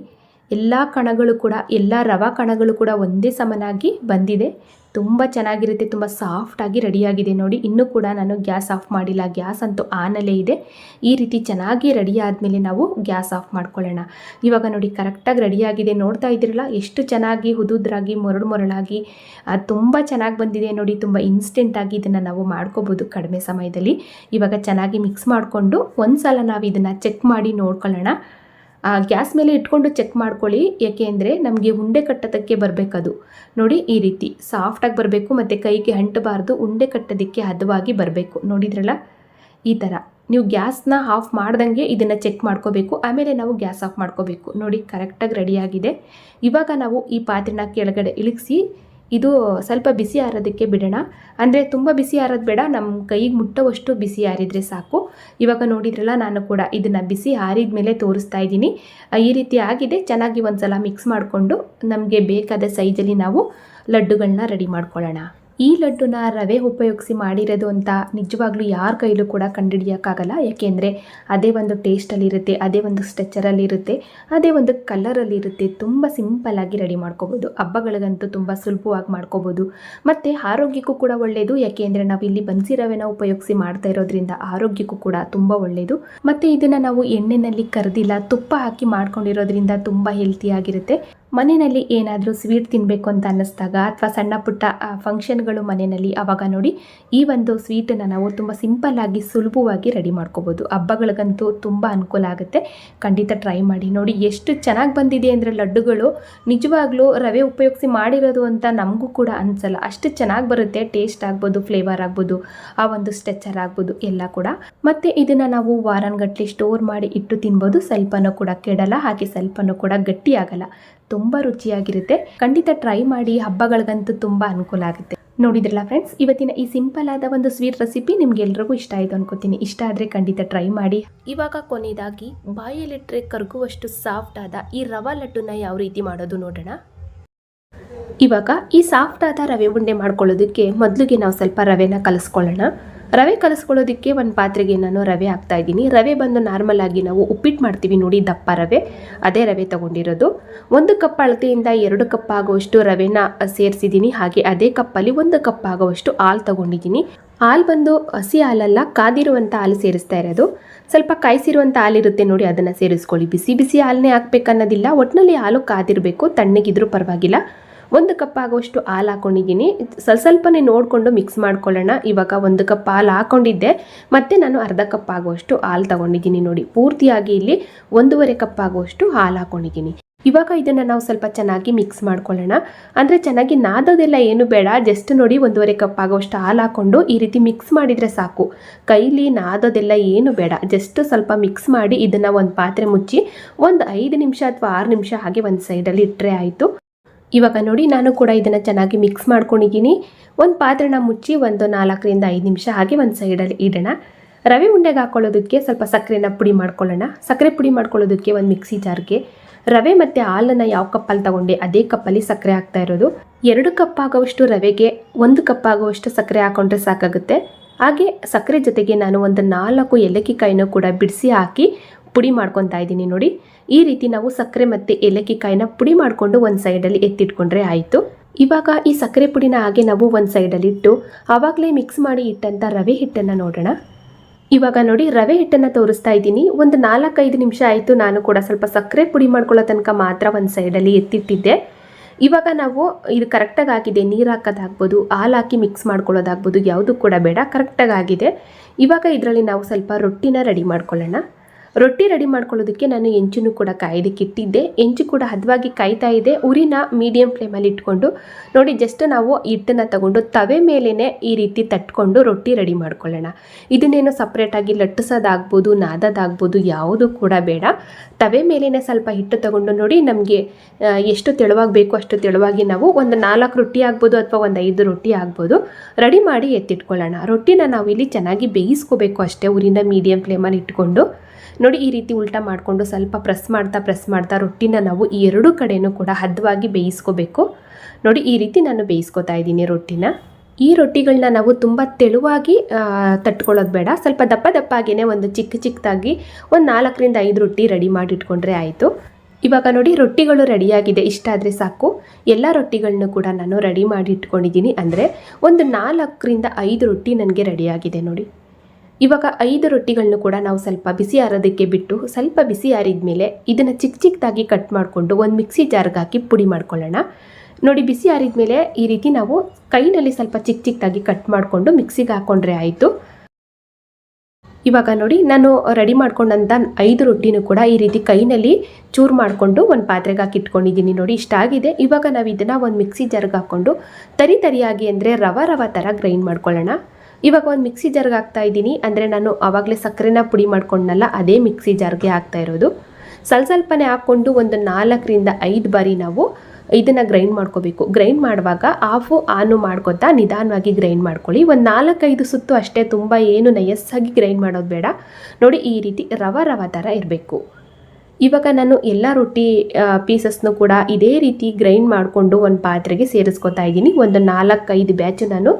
ಎಲ್ಲ ಕಣಗಳು ಕೂಡ, ಎಲ್ಲ ರವ ಕಣಗಳು ಕೂಡ ಒಂದೇ ಸಮನಾಗಿ ಬಂದಿದೆ. ತುಂಬ ಚೆನ್ನಾಗಿರುತ್ತೆ, ತುಂಬ ಸಾಫ್ಟಾಗಿ ರೆಡಿಯಾಗಿದೆ ನೋಡಿ. ಇನ್ನೂ ಕೂಡ ನಾನು ಗ್ಯಾಸ್ ಆಫ್ ಮಾಡಿಲ್ಲ, ಗ್ಯಾಸ್ ಅಂತೂ ಆನಲ್ಲೇ ಇದೆ. ಈ ರೀತಿ ಚೆನ್ನಾಗಿ ರೆಡಿ ಆದಮೇಲೆ ನಾವು ಗ್ಯಾಸ್ ಆಫ್ ಮಾಡ್ಕೊಳ್ಳೋಣ. ಇವಾಗ ನೋಡಿ ಕರೆಕ್ಟಾಗಿ ರೆಡಿಯಾಗಿದೆ. ನೋಡ್ತಾ ಇದ್ದೀರಲ್ಲ, ಎಷ್ಟು ಚೆನ್ನಾಗಿ ಹುದುದ್ರಾಗಿ ಮೊರಳು ಮೊರಳಾಗಿ ಅದು ತುಂಬ ಚೆನ್ನಾಗಿ ಬಂದಿದೆ ನೋಡಿ. ತುಂಬ ಇನ್ಸ್ಟೆಂಟಾಗಿ ಇದನ್ನು ನಾವು ಮಾಡ್ಕೋಬೋದು ಕಡಿಮೆ ಸಮಯದಲ್ಲಿ. ಇವಾಗ ಚೆನ್ನಾಗಿ ಮಿಕ್ಸ್ ಮಾಡಿಕೊಂಡು ಒಂದು ಸಲ ನಾವು ಇದನ್ನು ಚೆಕ್ ಮಾಡಿ ನೋಡ್ಕೊಳ್ಳೋಣ. ಗ್ಯಾಸ್ ಮೇಲೆ ಇಟ್ಕೊಂಡು ಚೆಕ್ ಮಾಡ್ಕೊಳ್ಳಿ. ಯಾಕೆ ಅಂದರೆ ನಮಗೆ ಉಂಡೆ ಕಟ್ಟೋದಕ್ಕೆ ಬರಬೇಕದು. ನೋಡಿ ಈ ರೀತಿ ಸಾಫ್ಟಾಗಿ ಬರಬೇಕು ಮತ್ತು ಕೈಗೆ ಅಂಟಬಾರ್ದು, ಉಂಡೆ ಕಟ್ಟೋದಕ್ಕೆ ಹದವಾಗಿ ಬರಬೇಕು. ನೋಡಿದ್ರಲ್ಲ? ಈ ಥರ ನೀವು ಗ್ಯಾಸ್ನ ಆಫ್ ಮಾಡ್ದಂಗೆ ಇದನ್ನು ಚೆಕ್ ಮಾಡ್ಕೋಬೇಕು. ಆಮೇಲೆ ನಾವು ಗ್ಯಾಸ್ ಆಫ್ ಮಾಡ್ಕೋಬೇಕು. ನೋಡಿ, ಕರೆಕ್ಟಾಗಿ ರೆಡಿಯಾಗಿದೆ ಇವಾಗ ನಾವು ಈ ಪಾತ್ರೆನ ಕೆಳಗಡೆ ಇಳಿಸಿ ಇದು ಸ್ವಲ್ಪ ಬಿಸಿ ಆರೋದಕ್ಕೆ ಬಿಡೋಣ. ಅಂದರೆ ತುಂಬ ಬಿಸಿ ಆರೋದು ಬೇಡ ನಮ್ಮ ಕೈಗೆ ಮುಟ್ಟುವಷ್ಟು ಬಿಸಿ ಆರಿದರೆ ಸಾಕು. ಇವಾಗ ನೋಡಿದ್ರಲ್ಲ, ನಾನು ಕೂಡ ಇದನ್ನು ಬಿಸಿ ಆರಿದ ಮೇಲೆ ತೋರಿಸ್ತಾ ಇದ್ದೀನಿ. ಈ ರೀತಿ ಆಗಿದೆ. ಚೆನ್ನಾಗಿ ಒಂದು ಸಲ ಮಿಕ್ಸ್ ಮಾಡಿಕೊಂಡು ನಮಗೆ ಬೇಕಾದ ಸೈಜಲ್ಲಿ ನಾವು ಲಡ್ಡುಗಳನ್ನ ರೆಡಿ ಮಾಡ್ಕೊಳ್ಳೋಣ. ಈ ಲಡ್ಡುನ ರವೆ ಉಪಯೋಗಿಸಿ ಮಾಡಿರೋದು ಅಂತ ನಿಜವಾಗ್ಲೂ ಯಾರ ಕೈಲೂ ಕೂಡ ಕಂಡುಹಿಡಿಯೋಕ್ಕಾಗಲ್ಲ. ಯಾಕೆಂದರೆ ಅದೇ ಒಂದು ಟೇಸ್ಟಲ್ಲಿರುತ್ತೆ, ಅದೇ ಒಂದು ಸ್ಟ್ರೆಚರಲ್ಲಿರುತ್ತೆ ಅದೇ ಒಂದು ಕಲರಲ್ಲಿರುತ್ತೆ. ತುಂಬ ಸಿಂಪಲ್ಲಾಗಿ ರೆಡಿ ಮಾಡ್ಕೋಬೋದು. ಹಬ್ಬಗಳಿಗಂತೂ ತುಂಬ ಸುಲಭವಾಗಿ ಮಾಡ್ಕೋಬೋದು. ಮತ್ತು ಆರೋಗ್ಯಕ್ಕೂ ಕೂಡ ಒಳ್ಳೆಯದು ಯಾಕೆಂದರೆ ನಾವು ಇಲ್ಲಿ ಬನ್ಸಿ ರವೆನ ಉಪಯೋಗಿಸಿ ಮಾಡ್ತಾ ಇರೋದ್ರಿಂದ ಆರೋಗ್ಯಕ್ಕೂ ಕೂಡ ತುಂಬ ಒಳ್ಳೆಯದು ಮತ್ತು ಇದನ್ನು ನಾವು ಎಣ್ಣೆನಲ್ಲಿ ಕರೆದಿಲ್ಲ, ತುಪ್ಪ ಹಾಕಿ ಮಾಡ್ಕೊಂಡಿರೋದ್ರಿಂದ ತುಂಬ ಹೆಲ್ತಿಯಾಗಿರುತ್ತೆ ಮನೆಯಲ್ಲಿ ಏನಾದರೂ ಸ್ವೀಟ್ ತಿನ್ನಬೇಕು ಅಂತ ಅನ್ನಿಸ್ದಾಗ ಅಥವಾ ಸಣ್ಣ ಪುಟ್ಟ ಫಂಕ್ಷನ್ಗಳು ಮನೆಯಲ್ಲಿ ಆವಾಗ ನೋಡಿ ಈ ಒಂದು ಸ್ವೀಟನ್ನು ನಾವು ತುಂಬ ಸಿಂಪಲ್ಲಾಗಿ ಸುಲಭವಾಗಿ ರೆಡಿ ಮಾಡ್ಕೋಬೋದು. ಹಬ್ಬಗಳಿಗಂತೂ ತುಂಬ ಅನುಕೂಲ ಆಗುತ್ತೆ. ಖಂಡಿತ ಟ್ರೈ ಮಾಡಿ ನೋಡಿ ಎಷ್ಟು ಚೆನ್ನಾಗಿ ಬಂದಿದೆ ಅಂದರೆ ಲಡ್ಡುಗಳು ನಿಜವಾಗ್ಲೂ ರವೆ ಉಪಯೋಗಿಸಿ ಮಾಡಿರೋದು ಅಂತ ನಮಗೂ ಕೂಡ ಅನಿಸಲ್ಲ. ಅಷ್ಟು ಚೆನ್ನಾಗಿ ಬರುತ್ತೆ ಟೇಸ್ಟ್ ಆಗ್ಬೋದು ಫ್ಲೇವರ್ ಆಗ್ಬೋದು, ಆ ಒಂದು ಸ್ಟ್ರೆಚರ್ ಆಗ್ಬೋದು, ಎಲ್ಲ ಕೂಡ. ಮತ್ತು ಇದನ್ನು ನಾವು ವಾರನ್ಗಟ್ಲೆ ಸ್ಟೋರ್ ಮಾಡಿ ಇಟ್ಟು ತಿನ್ಬೋದು. ಸ್ವಲ್ಪನೂ ಕೂಡ ಕೆಡಲ್ಲ, ಹಾಗೆ ಸ್ವಲ್ಪನೂ ಕೂಡ ಗಟ್ಟಿ ಆಗಲ್ಲ ತುಂಬ ರುಚಿಯಾಗಿರುತ್ತೆ. ಖಂಡಿತ ಟ್ರೈ ಮಾಡಿ ಹಬ್ಬಗಳಿಗಂತೂ ತುಂಬ ಅನುಕೂಲ ಆಗುತ್ತೆ. ನೋಡಿದ್ರಲ್ಲ ಫ್ರೆಂಡ್ಸ್ ಇವತ್ತಿನ ಈ ಸಿಂಪಲ್ ಆದ ಒಂದು ಸ್ವೀಟ್ ರೆಸಿಪಿ ನಿಮ್ಗೆಲ್ರಿಗೂ ಇಷ್ಟ ಆಯಿತು ಅನ್ಕೋತೀನಿ. ಇಷ್ಟ ಆದರೆ ಖಂಡಿತ ಟ್ರೈ ಮಾಡಿ. ಇವಾಗ ಕೊನೆಯದಾಗಿ ಬಾಯಲ್ಲಿಟ್ಟರೆ ಕರಗುವಷ್ಟು ಸಾಫ್ಟ್ ಆದ ಈ ರವಾ ಲಡ್ಡುನ ಯಾವ ರೀತಿ ಮಾಡೋದು ನೋಡೋಣ. ಇವಾಗ ಈ ಸಾಫ್ಟ್ ಆದ ರವೆ ಉಂಡೆ ಮಾಡ್ಕೊಳ್ಳೋದಕ್ಕೆ ಮೊದಲಿಗೆ ನಾವು ಸ್ವಲ್ಪ ರವೆನ ಕಲಿಸ್ಕೊಳ್ಳೋಣ. ರವೆ ಕಲಿಸ್ಕೊಳ್ಳೋದಕ್ಕೆ ಒಂದು ಪಾತ್ರೆಗೆ ನಾನು ರವೆ ಹಾಕ್ತಾ ಇದ್ದೀನಿ. ರವೆ ಬಂದು ನಾರ್ಮಲ್ ಆಗಿ ನಾವು ಉಪ್ಪಿಟ್ಟು ಮಾಡ್ತೀವಿ ನೋಡಿ, ದಪ್ಪ ರವೆ. ಅದೇ ರವೆ ತಗೊಂಡಿರೋದು. ಒಂದು ಕಪ್ ಅಳತೆಯಿಂದ ಎರಡು ಕಪ್ ಆಗುವಷ್ಟು ರವೆನ ಸೇರಿಸಿದ್ದೀನಿ. ಹಾಗೆ ಅದೇ ಕಪ್ಪಲ್ಲಿ ಒಂದು ಕಪ್ ಆಗುವಷ್ಟು ಹಾಲು ತಗೊಂಡಿದ್ದೀನಿ. ಹಾಲು ಬಂದು ಹಸಿ ಹಾಲಲ್ಲ ಕಾದಿರುವಂಥ ಹಾಲು ಸೇರಿಸ್ತಾ ಇರೋದು. ಸ್ವಲ್ಪ ಕಾಯಿಸಿರುವಂಥ ಹಾಲಿರುತ್ತೆ ನೋಡಿ, ಅದನ್ನು ಸೇರಿಸ್ಕೊಳ್ಳಿ. ಬಿಸಿ ಬಿಸಿ ಹಾಲನ್ನೇ ಹಾಕ್ಬೇಕನ್ನೋದಿಲ್ಲ. ಒಟ್ಟಿನಲ್ಲಿ ಹಾಲು ಕಾದಿರಬೇಕು, ತಣ್ಣಗಿದ್ರೂ ಪರವಾಗಿಲ್ಲ. ಒಂದು ಕಪ್ ಆಗುವಷ್ಟು ಹಾಲು ಹಾಕೊಂಡಿದ್ದೀನಿ. ಸ್ವಲ್ಪ ಸ್ವಲ್ಪನೇ ನೋಡಿಕೊಂಡು ಮಿಕ್ಸ್ ಮಾಡ್ಕೊಳ್ಳೋಣ. ಇವಾಗ ಒಂದು ಕಪ್ ಹಾಲು ಹಾಕೊಂಡಿದ್ದೆ. ಮತ್ತೆ ನಾನು ಅರ್ಧ ಕಪ್ ಆಗುವಷ್ಟು ಹಾಲು ತಗೊಂಡಿದ್ದೀನಿ ನೋಡಿ. ಪೂರ್ತಿಯಾಗಿ ಇಲ್ಲಿ ಒಂದೂವರೆ ಕಪ್ ಆಗುವಷ್ಟು ಹಾಲು ಹಾಕೊಂಡಿದ್ದೀನಿ. ಇವಾಗ ಇದನ್ನು ನಾವು ಸ್ವಲ್ಪ ಚೆನ್ನಾಗಿ ಮಿಕ್ಸ್ ಮಾಡ್ಕೊಳ್ಳೋಣ. ಅಂದರೆ ಚೆನ್ನಾಗಿ ನಾದೋದೆಲ್ಲ ಏನು ಬೇಡ. ಜಸ್ಟ್ ನೋಡಿ ಒಂದೂವರೆ ಕಪ್ ಆಗೋಷ್ಟು ಹಾಲು ಹಾಕ್ಕೊಂಡು ಈ ರೀತಿ ಮಿಕ್ಸ್ ಮಾಡಿದರೆ ಸಾಕು. ಕೈಲಿ ನಾದೋದೆಲ್ಲ ಏನು ಬೇಡ. ಜಸ್ಟ್ ಸ್ವಲ್ಪ ಮಿಕ್ಸ್ ಮಾಡಿ ಇದನ್ನು ಒಂದು ಪಾತ್ರೆ ಮುಚ್ಚಿ ಒಂದು ಐದು ನಿಮಿಷ ಅಥವಾ ಆರು ನಿಮಿಷ ಹಾಗೆ ಒಂದು ಸೈಡಲ್ಲಿ ಇಟ್ಟರೆ ಆಯಿತು. ಇವಾಗ ನೋಡಿ, ನಾನು ಕೂಡ ಇದನ್ನು ಚೆನ್ನಾಗಿ ಮಿಕ್ಸ್ ಮಾಡ್ಕೊಂಡಿದ್ದೀನಿ. ಒಂದು ಪಾತ್ರೆನ ಮುಚ್ಚಿ ಒಂದು ನಾಲ್ಕರಿಂದ ಐದು ನಿಮಿಷ ಹಾಗೆ ಒಂದು ಸೈಡಲ್ಲಿ ಇಡೋಣ. ರವೆ ಉಂಡೆಗೆ ಹಾಕ್ಕೊಳ್ಳೋದಕ್ಕೆ ಸ್ವಲ್ಪ ಸಕ್ಕರೆನ ಪುಡಿ ಮಾಡ್ಕೊಳ್ಳೋಣ. ಸಕ್ಕರೆ ಪುಡಿ ಮಾಡ್ಕೊಳ್ಳೋದಕ್ಕೆ ಒಂದು ಮಿಕ್ಸಿ ಜಾರ್ಗೆ ರವೆ ಮತ್ತು ಹಾಲನ್ನು ಯಾವ ಕಪ್ಪಲ್ಲಿ ತಗೊಂಡೆ, ಅದೇ ಕಪ್ಪಲ್ಲಿ ಸಕ್ಕರೆ ಹಾಕ್ತಾ ಇರೋದು. ಎರಡು ಕಪ್ ಆಗೋವಷ್ಟು ರವೆಗೆ ಒಂದು ಕಪ್ ಆಗೋವಷ್ಟು ಸಕ್ಕರೆ ಹಾಕೊಂಡ್ರೆ ಸಾಕಾಗುತ್ತೆ. ಹಾಗೆ ಸಕ್ಕರೆ ಜೊತೆಗೆ ನಾನು ಒಂದು ನಾಲ್ಕು ಏಲಕ್ಕಿ ಕಾಯಿನೂ ಕೂಡ ಬಿಡಿಸಿ ಹಾಕಿ ಪುಡಿ ಮಾಡ್ಕೊತಾ ಇದ್ದೀನಿ ನೋಡಿ. ಈ ರೀತಿ ನಾವು ಸಕ್ಕರೆ ಮತ್ತು ಏಲಕ್ಕಿ ಕಾಯಿನ ಪುಡಿ ಮಾಡಿಕೊಂಡು ಒಂದು ಸೈಡಲ್ಲಿ ಎತ್ತಿಟ್ಕೊಂಡ್ರೆ ಆಯಿತು. ಇವಾಗ ಈ ಸಕ್ಕರೆ ಪುಡಿನ ಹಾಗೆ ನಾವು ಒಂದು ಸೈಡಲ್ಲಿ ಇಟ್ಟು ಆವಾಗಲೇ ಮಿಕ್ಸ್ ಮಾಡಿ ಇಟ್ಟಂಥ ರವೆ ಹಿಟ್ಟನ್ನು ನೋಡೋಣ. ಇವಾಗ ನೋಡಿ ರವೆ ಹಿಟ್ಟನ್ನು ತೋರಿಸ್ತಾ ಇದ್ದೀನಿ. ಒಂದು ನಾಲ್ಕೈದು ನಿಮಿಷ ಆಯಿತು ನಾನು ಕೂಡ ಸ್ವಲ್ಪ ಸಕ್ಕರೆ ಪುಡಿ ಮಾಡ್ಕೊಳ್ಳೋ ತನಕ ಮಾತ್ರ ಒಂದು ಸೈಡಲ್ಲಿ ಎತ್ತಿಟ್ಟಿದ್ದೆ. ಇವಾಗ ನಾವು ಇದು ಕರೆಕ್ಟಾಗಿ ಆಗಿದೆ. ನೀರು ಹಾಕೋದಾಗ್ಬೋದು, ಹಾಲು ಹಾಕಿ ಮಿಕ್ಸ್ ಮಾಡ್ಕೊಳ್ಳೋದಾಗ್ಬೋದು, ಯಾವುದು ಕೂಡ ಬೇಡ ಕರೆಕ್ಟಾಗಿ ಆಗಿದೆ. ಇವಾಗ ಇದರಲ್ಲಿ ನಾವು ಸ್ವಲ್ಪ ರೊಟ್ಟಿನ ರೆಡಿ ಮಾಡ್ಕೊಳ್ಳೋಣ. ರೊಟ್ಟಿ ರೆಡಿ ಮಾಡ್ಕೊಳ್ಳೋದಕ್ಕೆ ನಾನು ಹೆಂಚನ್ನು ಕೂಡ ಕಾಯೋದಕ್ಕೆ ಇಟ್ಟಿದ್ದೆ ಹೆಂಚು ಕೂಡ ಹದವಾಗಿ ಕಾಯ್ತಾ ಇದೆ. ಉರಿನ ಮೀಡಿಯಂ ಫ್ಲೇಮಲ್ಲಿ ಇಟ್ಕೊಂಡು ನೋಡಿ ಜಸ್ಟ್ ನಾವು ಹಿಟ್ಟನ್ನು ತಗೊಂಡು ತವೆ ಮೇಲೇ ಈ ರೀತಿ ತಟ್ಕೊಂಡು ರೊಟ್ಟಿ ರೆಡಿ ಮಾಡ್ಕೊಳ್ಳೋಣ. ಇದನ್ನೇನು ಸಪ್ರೇಟಾಗಿ ಲಟ್ಟಿಸೋದಾಗ್ಬೋದು, ನಾದೋದಾಗ್ಬೋದು ಯಾವುದು ಕೂಡ ಬೇಡ. ತವೆ ಮೇಲೇ ಸ್ವಲ್ಪ ಹಿಟ್ಟು ತಗೊಂಡು ನೋಡಿ, ನಮಗೆ ಎಷ್ಟು ತೆಳುವಾಗಿ ಬೇಕು ಅಷ್ಟು ತೆಳುವಾಗಿ ನಾವು ಒಂದು ನಾಲ್ಕು ರೊಟ್ಟಿ ಆಗ್ಬೋದು ಅಥವಾ ಒಂದು ಐದು ರೊಟ್ಟಿ ಆಗ್ಬೋದು ರೆಡಿ ಮಾಡಿ ಎತ್ತಿಟ್ಕೊಳ್ಳೋಣ. ರೊಟ್ಟಿನ ನಾವು ಇಲ್ಲಿ ಚೆನ್ನಾಗಿ ಬೇಯಿಸ್ಕೋಬೇಕು ಅಷ್ಟೇ, ಉರಿನ ಮೀಡಿಯಂ ಫ್ಲೇಮಲ್ಲಿ ಇಟ್ಕೊಂಡು. ನೋಡಿ, ಈ ರೀತಿ ಉಲ್ಟಾ ಮಾಡಿಕೊಂಡು ಸ್ವಲ್ಪ ಪ್ರೆಸ್ ಮಾಡ್ತಾ ಪ್ರೆಸ್ ಮಾಡ್ತಾ ರೊಟ್ಟಿನ ನಾವು ಈ ಎರಡೂ ಕಡೆಯೂ ಕೂಡ ಹದವಾಗಿ ಬೇಯಿಸ್ಕೋಬೇಕು. ನೋಡಿ, ಈ ರೀತಿ ನಾನು ಬೇಯಿಸ್ಕೊತಾ ಇದ್ದೀನಿ ರೊಟ್ಟಿನ. ಈ ರೊಟ್ಟಿಗಳನ್ನ ನಾವು ತುಂಬ ತೆಳುವಾಗಿ ತಟ್ಕೊಳ್ಳೋದು ಬೇಡ. ಸ್ವಲ್ಪ ದಪ್ಪ ದಪ್ಪ ಆಗಿನೇ ಒಂದು ಚಿಕ್ಕ ಚಿಕ್ಕದಾಗಿ ಒಂದು ನಾಲ್ಕರಿಂದ ಐದು ರೊಟ್ಟಿ ರೆಡಿ ಮಾಡಿ ಇಟ್ಕೊಂಡ್ರೆ ಆಯಿತು. ಇವಾಗ ನೋಡಿ, ರೊಟ್ಟಿಗಳು ರೆಡಿಯಾಗಿದೆ. ಇಷ್ಟ ಆದರೆ ಸಾಕು. ಎಲ್ಲ ರೊಟ್ಟಿಗಳನ್ನೂ ಕೂಡ ನಾನು ರೆಡಿ ಮಾಡಿ ಇಟ್ಕೊಂಡಿದ್ದೀನಿ ಅಂದರೆ ಒಂದು ನಾಲ್ಕರಿಂದ ಐದು ರೊಟ್ಟಿ ನನಗೆ ರೆಡಿಯಾಗಿದೆ ನೋಡಿ. ಇವಾಗ ಐದು ರೊಟ್ಟಿಗಳನ್ನು ಕೂಡ ನಾವು ಸ್ವಲ್ಪ ಬಿಸಿ ಆರೋದಕ್ಕೆ ಬಿಟ್ಟು ಸ್ವಲ್ಪ ಬಿಸಿ ಆರಿದ ಮೇಲೆ ಇದನ್ನು ಚಿಕ್ಕ ಚಿಕ್ಕದಾಗಿ ಕಟ್ ಮಾಡಿಕೊಂಡು ಒಂದು ಮಿಕ್ಸಿ ಜಾರ್ಗೆ ಹಾಕಿ ಪುಡಿ ಮಾಡ್ಕೊಳ್ಳೋಣ. ನೋಡಿ ಬಿಸಿ ಆರಿದ ಮೇಲೆ ಈ ರೀತಿ ನಾವು ಕೈನಲ್ಲಿ ಸ್ವಲ್ಪ ಚಿಕ್ಕ ಚಿಕ್ಕದಾಗಿ ಕಟ್ ಮಾಡಿಕೊಂಡು ಮಿಕ್ಸಿಗೆ ಹಾಕ್ಕೊಂಡ್ರೆ ಆಯಿತು. ಇವಾಗ ನೋಡಿ ನಾನು ರೆಡಿ ಮಾಡ್ಕೊಂಡಂಥ ಐದು ರೊಟ್ಟಿನೂ ಕೂಡ ಈ ರೀತಿ ಕೈನಲ್ಲಿ ಚೂರು ಮಾಡಿಕೊಂಡು ಒಂದು ಪಾತ್ರೆಗೆ ಹಾಕಿ ಇಟ್ಕೊಂಡಿದ್ದೀನಿ. ನೋಡಿ ಇಷ್ಟ ಆಗಿದೆ. ಇವಾಗ ನಾವು ಇದನ್ನು ಒಂದು ಮಿಕ್ಸಿ ಜಾರ್ಗೆ ಹಾಕ್ಕೊಂಡು ತರಿ ತರಿಯಾಗಿ ಅಂದರೆ ರವ ರವ ಥರ ಗ್ರೈಂಡ್ ಮಾಡ್ಕೊಳ್ಳೋಣ. ಇವಾಗ ಒಂದು ಮಿಕ್ಸಿ ಜಾರ್ಗೆ ಹಾಕ್ತಾ ಇದ್ದೀನಿ. ಅಂದರೆ ನಾನು ಆವಾಗಲೇ ಸಕ್ಕರೆನ ಪುಡಿ ಮಾಡ್ಕೊಂಡನಲ್ಲ, ಅದೇ ಮಿಕ್ಸಿ ಜಾರ್ಗೆ ಹಾಕ್ತಾ ಇರೋದು. ಸ್ವಲ್ಪ ಸ್ವಲ್ಪನೇ ಹಾಕ್ಕೊಂಡು ಒಂದು ನಾಲ್ಕರಿಂದ ಐದು ಬಾರಿ ನಾವು ಇದನ್ನು ಗ್ರೈಂಡ್ ಮಾಡ್ಕೋಬೇಕು. ಗ್ರೈಂಡ್ ಮಾಡುವಾಗ ಆಫು ಆನು ಮಾಡ್ಕೊತಾ ನಿಧಾನವಾಗಿ ಗ್ರೈಂಡ್ ಮಾಡ್ಕೊಳ್ಳಿ. ಒಂದು ನಾಲ್ಕೈದು ಸುತ್ತು ಅಷ್ಟೇ ತುಂಬ ಏನು ನಯಸ್ಸಾಗಿ ಗ್ರೈಂಡ್ ಮಾಡೋದು ಬೇಡ. ನೋಡಿ ಈ ರೀತಿ ರವ ರವ ಥರ ಇರಬೇಕು. ಇವಾಗ ನಾನು ಎಲ್ಲ ರೊಟ್ಟಿ ಪೀಸಸ್ನು ಕೂಡ ಇದೇ ರೀತಿ ಗ್ರೈಂಡ್ ಮಾಡಿಕೊಂಡು ಒಂದು ಪಾತ್ರೆಗೆ ಸೇರಿಸ್ಕೊತಾ ಇದ್ದೀನಿ. ಒಂದು ನಾಲ್ಕೈದು ಬ್ಯಾಚು ನಾನು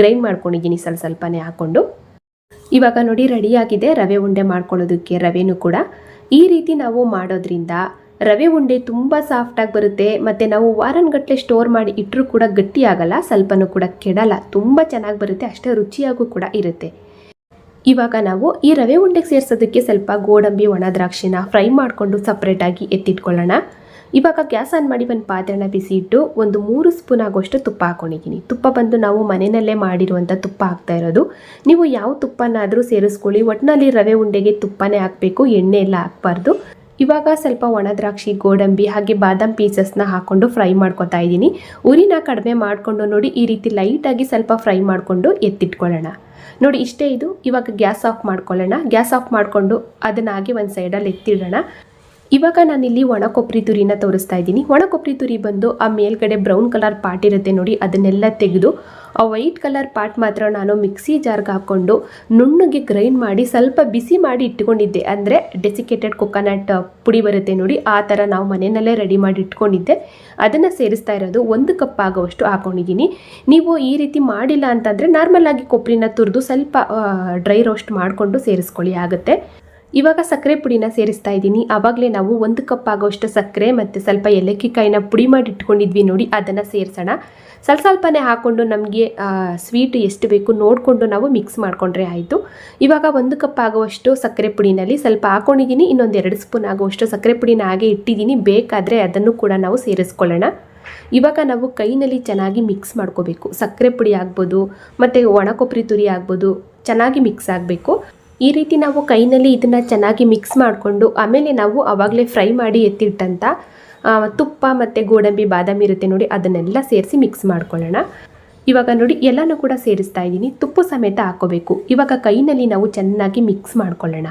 ಗ್ರೈಂಡ್ ಮಾಡ್ಕೊಂಡಿದ್ದೀನಿ ಸ್ವಲ್ಪ ಸ್ವಲ್ಪನೇ ಹಾಕ್ಕೊಂಡು. ಇವಾಗ ನೋಡಿ ರೆಡಿಯಾಗಿದೆ ರವೆ ಉಂಡೆ ಮಾಡ್ಕೊಳ್ಳೋದಕ್ಕೆ ರವೆನೂ ಕೂಡ. ಈ ರೀತಿ ನಾವು ಮಾಡೋದ್ರಿಂದ ರವೆ ಉಂಡೆ ತುಂಬ ಸಾಫ್ಟಾಗಿ ಬರುತ್ತೆ. ಮತ್ತು ನಾವು ವಾರನ್ಗಟ್ಟಲೆ ಸ್ಟೋರ್ ಮಾಡಿ ಇಟ್ಟರೂ ಕೂಡ ಗಟ್ಟಿ ಆಗಲ್ಲ. ಸ್ವಲ್ಪನೂ ಕೂಡ ಕೆಡಲ್ಲ. ತುಂಬ ಚೆನ್ನಾಗಿ ಬರುತ್ತೆ. ಅಷ್ಟೇ ರುಚಿಯಾಗೂ ಕೂಡ ಇರುತ್ತೆ. ಇವಾಗ ನಾವು ಈ ರವೆ ಉಂಡೆಗೆ ಸೇರಿಸೋದಕ್ಕೆ ಸ್ವಲ್ಪ ಗೋಡಂಬಿ, ಒಣ ದ್ರಾಕ್ಷಿನ ಫ್ರೈ ಮಾಡಿಕೊಂಡು ಸಪ್ರೇಟಾಗಿ ಎತ್ತಿಟ್ಕೊಳ್ಳೋಣ. ಇವಾಗ ಗ್ಯಾಸ್ ಆನ್ ಮಾಡಿ ಒಂದು ಪಾತ್ರೆನ ಬಿಸಿ ಇಟ್ಟು ಒಂದು ಮೂರು ಸ್ಪೂನ್ ಆಗೋಷ್ಟು ತುಪ್ಪ ಹಾಕೊಂಡಿದ್ದೀನಿ. ತುಪ್ಪ ಬಂದು ನಾವು ಮನೆಯಲ್ಲೇ ಮಾಡಿರುವಂಥ ತುಪ್ಪ ಹಾಕ್ತಾ ಇರೋದು. ನೀವು ಯಾವ ತುಪ್ಪನಾದರೂ ಸೇರಿಸ್ಕೊಳ್ಳಿ. ಒಟ್ಟಿನಲ್ಲಿ ರವೆ ಉಂಡೆಗೆ ತುಪ್ಪನೇ ಹಾಕಬೇಕು, ಎಣ್ಣೆ ಎಲ್ಲ ಹಾಕಬಾರ್ದು. ಇವಾಗ ಸ್ವಲ್ಪ ಒಣ ದ್ರಾಕ್ಷಿ, ಗೋಡಂಬಿ, ಹಾಗೆ ಬಾದಾಮ್ ಪೀಸಸ್ನ ಹಾಕೊಂಡು ಫ್ರೈ ಮಾಡ್ಕೊತಾ ಇದ್ದೀನಿ. ಉರಿನ ಕಡಿಮೆ ಮಾಡಿಕೊಂಡು ನೋಡಿ ಈ ರೀತಿ ಲೈಟಾಗಿ ಸ್ವಲ್ಪ ಫ್ರೈ ಮಾಡಿಕೊಂಡು ಎತ್ತಿಟ್ಕೊಳ್ಳೋಣ. ನೋಡಿ ಇಷ್ಟೇ ಇದು. ಇವಾಗ ಗ್ಯಾಸ್ ಆಫ್ ಮಾಡ್ಕೊಳ್ಳೋಣ. ಗ್ಯಾಸ್ ಆಫ್ ಮಾಡಿಕೊಂಡು ಅದನ್ನಾಗಿ ಒಂದು ಸೈಡಲ್ಲಿ ಎತ್ತಿಡೋಣ. ಇವಾಗ ನಾನಿಲ್ಲಿ ಒಣ ಕೊಬ್ಬರಿ ತುರಿನ ತೋರಿಸ್ತಾ ಇದ್ದೀನಿ. ಒಣ ಕೊಬ್ಬರಿ ತುರಿ ಬಂದು ಆ ಮೇಲ್ಗಡೆ ಬ್ರೌನ್ ಕಲರ್ ಪಾರ್ಟ್ ಇರುತ್ತೆ ನೋಡಿ, ಅದನ್ನೆಲ್ಲ ತೆಗೆದು ಆ ವೈಟ್ ಕಲರ್ ಪಾರ್ಟ್ ಮಾತ್ರ ನಾನು ಮಿಕ್ಸಿ ಜಾರ್ಗೆ ಹಾಕ್ಕೊಂಡು ನುಣ್ಣಗೆ ಗ್ರೈಂಡ್ ಮಾಡಿ ಸ್ವಲ್ಪ ಬಿಸಿ ಮಾಡಿ ಇಟ್ಕೊಂಡಿದ್ದೆ. ಅಂದರೆ ಡೆಸಿಕೇಟೆಡ್ ಕೊಕೊನಟ್ ಪುಡಿ ಬರುತ್ತೆ ನೋಡಿ, ಆ ಥರ ನಾವು ಮನೆಯಲ್ಲೇ ರೆಡಿ ಮಾಡಿ ಇಟ್ಕೊಂಡಿದ್ದೆ. ಅದನ್ನು ಸೇರಿಸ್ತಾ ಇರೋದು ಒಂದು ಕಪ್ ಆಗೋವಷ್ಟು ಹಾಕೊಂಡಿದ್ದೀನಿ. ನೀವು ಈ ರೀತಿ ಮಾಡಿಲ್ಲ ಅಂತಂದರೆ ನಾರ್ಮಲ್ ಆಗಿ ಕೊಬ್ಬರಿನ ತುರಿದು ಸ್ವಲ್ಪ ಡ್ರೈ ರೋಸ್ಟ್ ಮಾಡಿಕೊಂಡು ಸೇರಿಸ್ಕೊಳ್ಳಿ, ಆಗುತ್ತೆ. ಇವಾಗ ಸಕ್ಕರೆ ಪುಡಿನ ಸೇರಿಸ್ತಾ ಇದ್ದೀನಿ. ಆವಾಗಲೇ ನಾವು ಒಂದು ಕಪ್ ಆಗೋಷ್ಟು ಸಕ್ಕರೆ ಮತ್ತು ಸ್ವಲ್ಪ ಏಲಕ್ಕಿ ಕಾಯಿನ ಪುಡಿ ಮಾಡಿ ಇಟ್ಕೊಂಡಿದ್ವಿ ನೋಡಿ, ಅದನ್ನು ಸೇರಿಸೋಣ. ಸ್ವಲ್ಪ ಸ್ವಲ್ಪನೇ ಹಾಕ್ಕೊಂಡು ನಮಗೆ ಸ್ವೀಟ್ ಎಷ್ಟು ಬೇಕು ನೋಡಿಕೊಂಡು ನಾವು ಮಿಕ್ಸ್ ಮಾಡಿಕೊಂಡ್ರೆ ಆಯಿತು. ಇವಾಗ ಒಂದು ಕಪ್ ಆಗುವಷ್ಟು ಸಕ್ಕರೆ ಪುಡಿನಲ್ಲಿ ಸ್ವಲ್ಪ ಹಾಕೊಂಡಿದ್ದೀನಿ. ಇನ್ನೊಂದು ಎರಡು ಸ್ಪೂನ್ ಆಗುವಷ್ಟು ಸಕ್ಕರೆ ಪುಡಿನ ಹಾಗೆ ಇಟ್ಟಿದ್ದೀನಿ. ಬೇಕಾದರೆ ಅದನ್ನು ಕೂಡ ನಾವು ಸೇರಿಸ್ಕೊಳ್ಳೋಣ. ಇವಾಗ ನಾವು ಕೈನಲ್ಲಿ ಚೆನ್ನಾಗಿ ಮಿಕ್ಸ್ ಮಾಡ್ಕೋಬೇಕು. ಸಕ್ಕರೆ ಪುಡಿ ಆಗ್ಬೋದು, ಮತ್ತು ಒಣ ಕೊಬ್ಬರಿ ತುರಿ ಆಗ್ಬೋದು, ಚೆನ್ನಾಗಿ ಮಿಕ್ಸ್ ಆಗಬೇಕು. ಈ ರೀತಿ ನಾವು ಕೈನಲ್ಲಿ ಇದನ್ನು ಚೆನ್ನಾಗಿ ಮಿಕ್ಸ್ ಮಾಡಿಕೊಂಡು, ಆಮೇಲೆ ನಾವು ಆವಾಗಲೇ ಫ್ರೈ ಮಾಡಿ ಎತ್ತಿಟ್ಟಂಥ ತುಪ್ಪ ಮತ್ತು ಗೋಡಂಬಿ, ಬಾದಾಮಿ ಇರುತ್ತೆ ನೋಡಿ, ಅದನ್ನೆಲ್ಲ ಸೇರಿಸಿ ಮಿಕ್ಸ್ ಮಾಡ್ಕೊಳ್ಳೋಣ. ಇವಾಗ ನೋಡಿ, ಎಲ್ಲನೂ ಕೂಡ ಸೇರಿಸ್ತಾ ಇದ್ದೀನಿ. ತುಪ್ಪ ಸಮೇತ ಹಾಕೋಬೇಕು. ಇವಾಗ ಕೈನಲ್ಲಿ ನಾವು ಚೆನ್ನಾಗಿ ಮಿಕ್ಸ್ ಮಾಡ್ಕೊಳ್ಳೋಣ.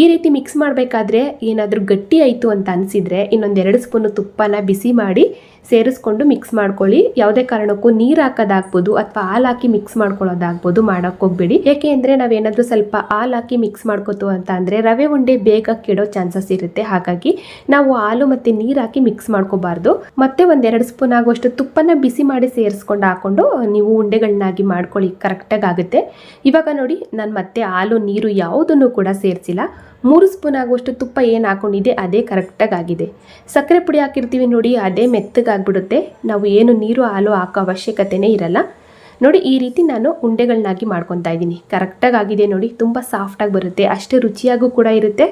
ಈ ರೀತಿ ಮಿಕ್ಸ್ ಮಾಡಬೇಕಾದ್ರೆ ಏನಾದರೂ ಗಟ್ಟಿ ಆಯಿತು ಅಂತ ಅನಿಸಿದರೆ ಇನ್ನೊಂದೆರಡು ಸ್ಪೂನು ತುಪ್ಪನ ಬಿಸಿ ಮಾಡಿ ಸೇರಿಸ್ಕೊಂಡು ಮಿಕ್ಸ್ ಮಾಡ್ಕೊಳ್ಳಿ. ಯಾವುದೇ ಕಾರಣಕ್ಕೂ ನೀರು ಹಾಕೋದಾಗ್ಬೋದು ಅಥವಾ ಹಾಲು ಹಾಕಿ ಮಿಕ್ಸ್ ಮಾಡ್ಕೊಳ್ಳೋದಾಗ್ಬೋದು ಮಾಡೋಕ್ಕೋಗ್ಬೇಡಿ ಯಾಕೆ ಅಂದರೆ ನಾವೇನಾದರೂ ಸ್ವಲ್ಪ ಹಾಲು ಹಾಕಿ ಮಿಕ್ಸ್ ಮಾಡ್ಕೋತು ಅಂತ ಅಂದರೆ ರವೆ ಉಂಡೆ ಬೇಗ ಕೆಡೋ ಚಾನ್ಸಸ್ ಇರುತ್ತೆ. ಹಾಗಾಗಿ ನಾವು ಹಾಲು ಮತ್ತು ನೀರು ಹಾಕಿ ಮಿಕ್ಸ್ ಮಾಡ್ಕೋಬಾರ್ದು. ಮತ್ತೆ ಒಂದೆರಡು ಸ್ಪೂನ್ ಆಗುವಷ್ಟು ತುಪ್ಪನ ಬಿಸಿ ಮಾಡಿ ಸೇರಿಸ್ಕೊಂಡು ಹಾಕೊಂಡು ನೀವು ಉಂಡೆಗಳನ್ನಾಗಿ ಮಾಡ್ಕೊಳ್ಳಿ. ಕರೆಕ್ಟಾಗಿ ಆಗುತ್ತೆ. ಇವಾಗ ನೋಡಿ, ನಾನು ಮತ್ತೆ ಹಾಲು, ನೀರು ಯಾವುದನ್ನು ಕೂಡ ಸೇರಿಸಿಲ್ಲ. ಮೂರು ಸ್ಪೂನ್ ಆಗುವಷ್ಟು ತುಪ್ಪ ಏನು ಹಾಕೊಂಡಿದೆ ಅದೇ ಕರೆಕ್ಟಾಗಿ ಆಗಿದೆ ಸಕ್ಕರೆ ಪುಡಿ ಹಾಕಿರ್ತೀವಿ ನೋಡಿ, ಅದೇ ಮೆತ್ತಗಾಗ್ಬಿಡುತ್ತೆ. ನಾವು ಏನು ನೀರು, ಹಾಲು ಹಾಕೋ ಅವಶ್ಯಕತೆನೇ ಇರಲ್ಲ. ನೋಡಿ, ಈ ರೀತಿ ನಾನು ಉಂಡೆಗಳನ್ನಾಗಿ ಮಾಡ್ಕೊತಾ ಇದ್ದೀನಿ. ಕರೆಕ್ಟಾಗಿ ಆಗಿದೆ ನೋಡಿ, ತುಂಬ ಸಾಫ್ಟಾಗಿ ಬರುತ್ತೆ. ಅಷ್ಟೇ ರುಚಿಯಾಗೂ ಕೂಡ ಇರುತ್ತೆ.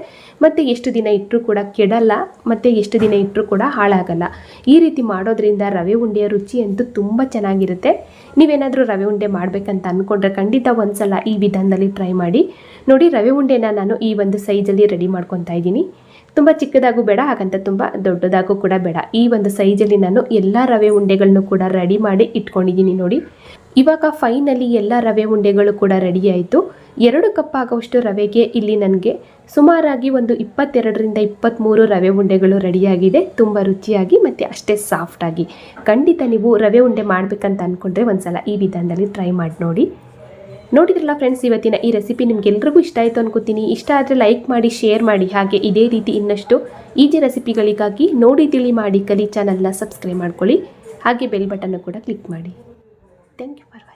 ಮತ್ತು ಎಷ್ಟು ದಿನ ಇಟ್ಟರೂ ಕೂಡ ಕೆಡಲ್ಲ, ಮತ್ತು ಎಷ್ಟು ದಿನ ಇಟ್ಟರೂ ಕೂಡ ಹಾಳಾಗಲ್ಲ. ಈ ರೀತಿ ಮಾಡೋದ್ರಿಂದ ರವೆ ಉಂಡೆಯ ರುಚಿ ಅಂತೂ ತುಂಬ ಚೆನ್ನಾಗಿರುತ್ತೆ. ನೀವೇನಾದರೂ ರವೆ ಉಂಡೆ ಮಾಡಬೇಕಂತ ಅಂದ್ಕೊಂಡ್ರೆ ಖಂಡಿತ ಒಂದ್ಸಲ ಈ ವಿಧಾನದಲ್ಲಿ ಟ್ರೈ ಮಾಡಿ. ನೋಡಿ, ರವೆ ಉಂಡೆನ ನಾನು ಈ ಒಂದು ಸೈಜಲ್ಲಿ ರೆಡಿ ಮಾಡ್ಕೊತಾ ಇದ್ದೀನಿ. ತುಂಬ ಚಿಕ್ಕದಾಗೂ ಬೇಡ, ಹಾಗಂತ ತುಂಬ ದೊಡ್ಡದಾಗೂ ಕೂಡ ಬೇಡ. ಈ ಒಂದು ಸೈಜಲ್ಲಿ ನಾನು ಎಲ್ಲ ರವೆ ಉಂಡೆಗಳನ್ನು ಕೂಡ ರೆಡಿ ಮಾಡಿ ಇಟ್ಕೊಂಡಿದ್ದೀನಿ ನೋಡಿ. ಇವಾಗ ಫೈನಲಿ ಎಲ್ಲ ರವೆ ಉಂಡೆಗಳು ಕೂಡ ರೆಡಿ ಆಯಿತು. ಎರಡು ಕಪ್ ಆಗೋಷ್ಟು ರವೆಗೆ ಇಲ್ಲಿ ನನಗೆ ಸುಮಾರಾಗಿ ಒಂದು ಇಪ್ಪತ್ತೆರಡರಿಂದ ಇಪ್ಪತ್ತ್ಮೂರು ರವೆ ಉಂಡೆಗಳು ರೆಡಿಯಾಗಿದೆ ತುಂಬ ರುಚಿಯಾಗಿ ಮತ್ತು ಅಷ್ಟೇ ಸಾಫ್ಟಾಗಿ ಖಂಡಿತ ನೀವು ರವೆ ಉಂಡೆ ಮಾಡಬೇಕಂತ ಅಂದ್ಕೊಂಡ್ರೆ ಒಂದ್ಸಲ ಈ ವಿಧಾನದಲ್ಲಿ ಟ್ರೈ ಮಾಡಿ ನೋಡಿ. ನೋಡಿದ್ರಲ್ಲ ಫ್ರೆಂಡ್ಸ್ ಇವತ್ತಿನ ಈ ರೆಸಿಪಿ ನಿಮಗೆಲ್ರಿಗೂ ಇಷ್ಟ ಆಯಿತು ಅನ್ಕೋತೀನಿ. ಇಷ್ಟ ಆದರೆ ಲೈಕ್ ಮಾಡಿ ಶೇರ್ ಮಾಡಿ. ಹಾಗೆ ಇದೇ ರೀತಿ ಇನ್ನಷ್ಟು ಈಜಿ ರೆಸಿಪಿಗಳಿಗಾಗಿ ನೋಡಿ, ತಿಳಿ ಮಾಡಿ, ಕಲಿ ಚಾನಲ್ನ ಸಬ್ಸ್ಕ್ರೈಬ್ ಮಾಡ್ಕೊಳ್ಳಿ. ಹಾಗೆ ಬೆಲ್ ಬಟನ್ನು ಕೂಡ ಕ್ಲಿಕ್ ಮಾಡಿ. tem que parar.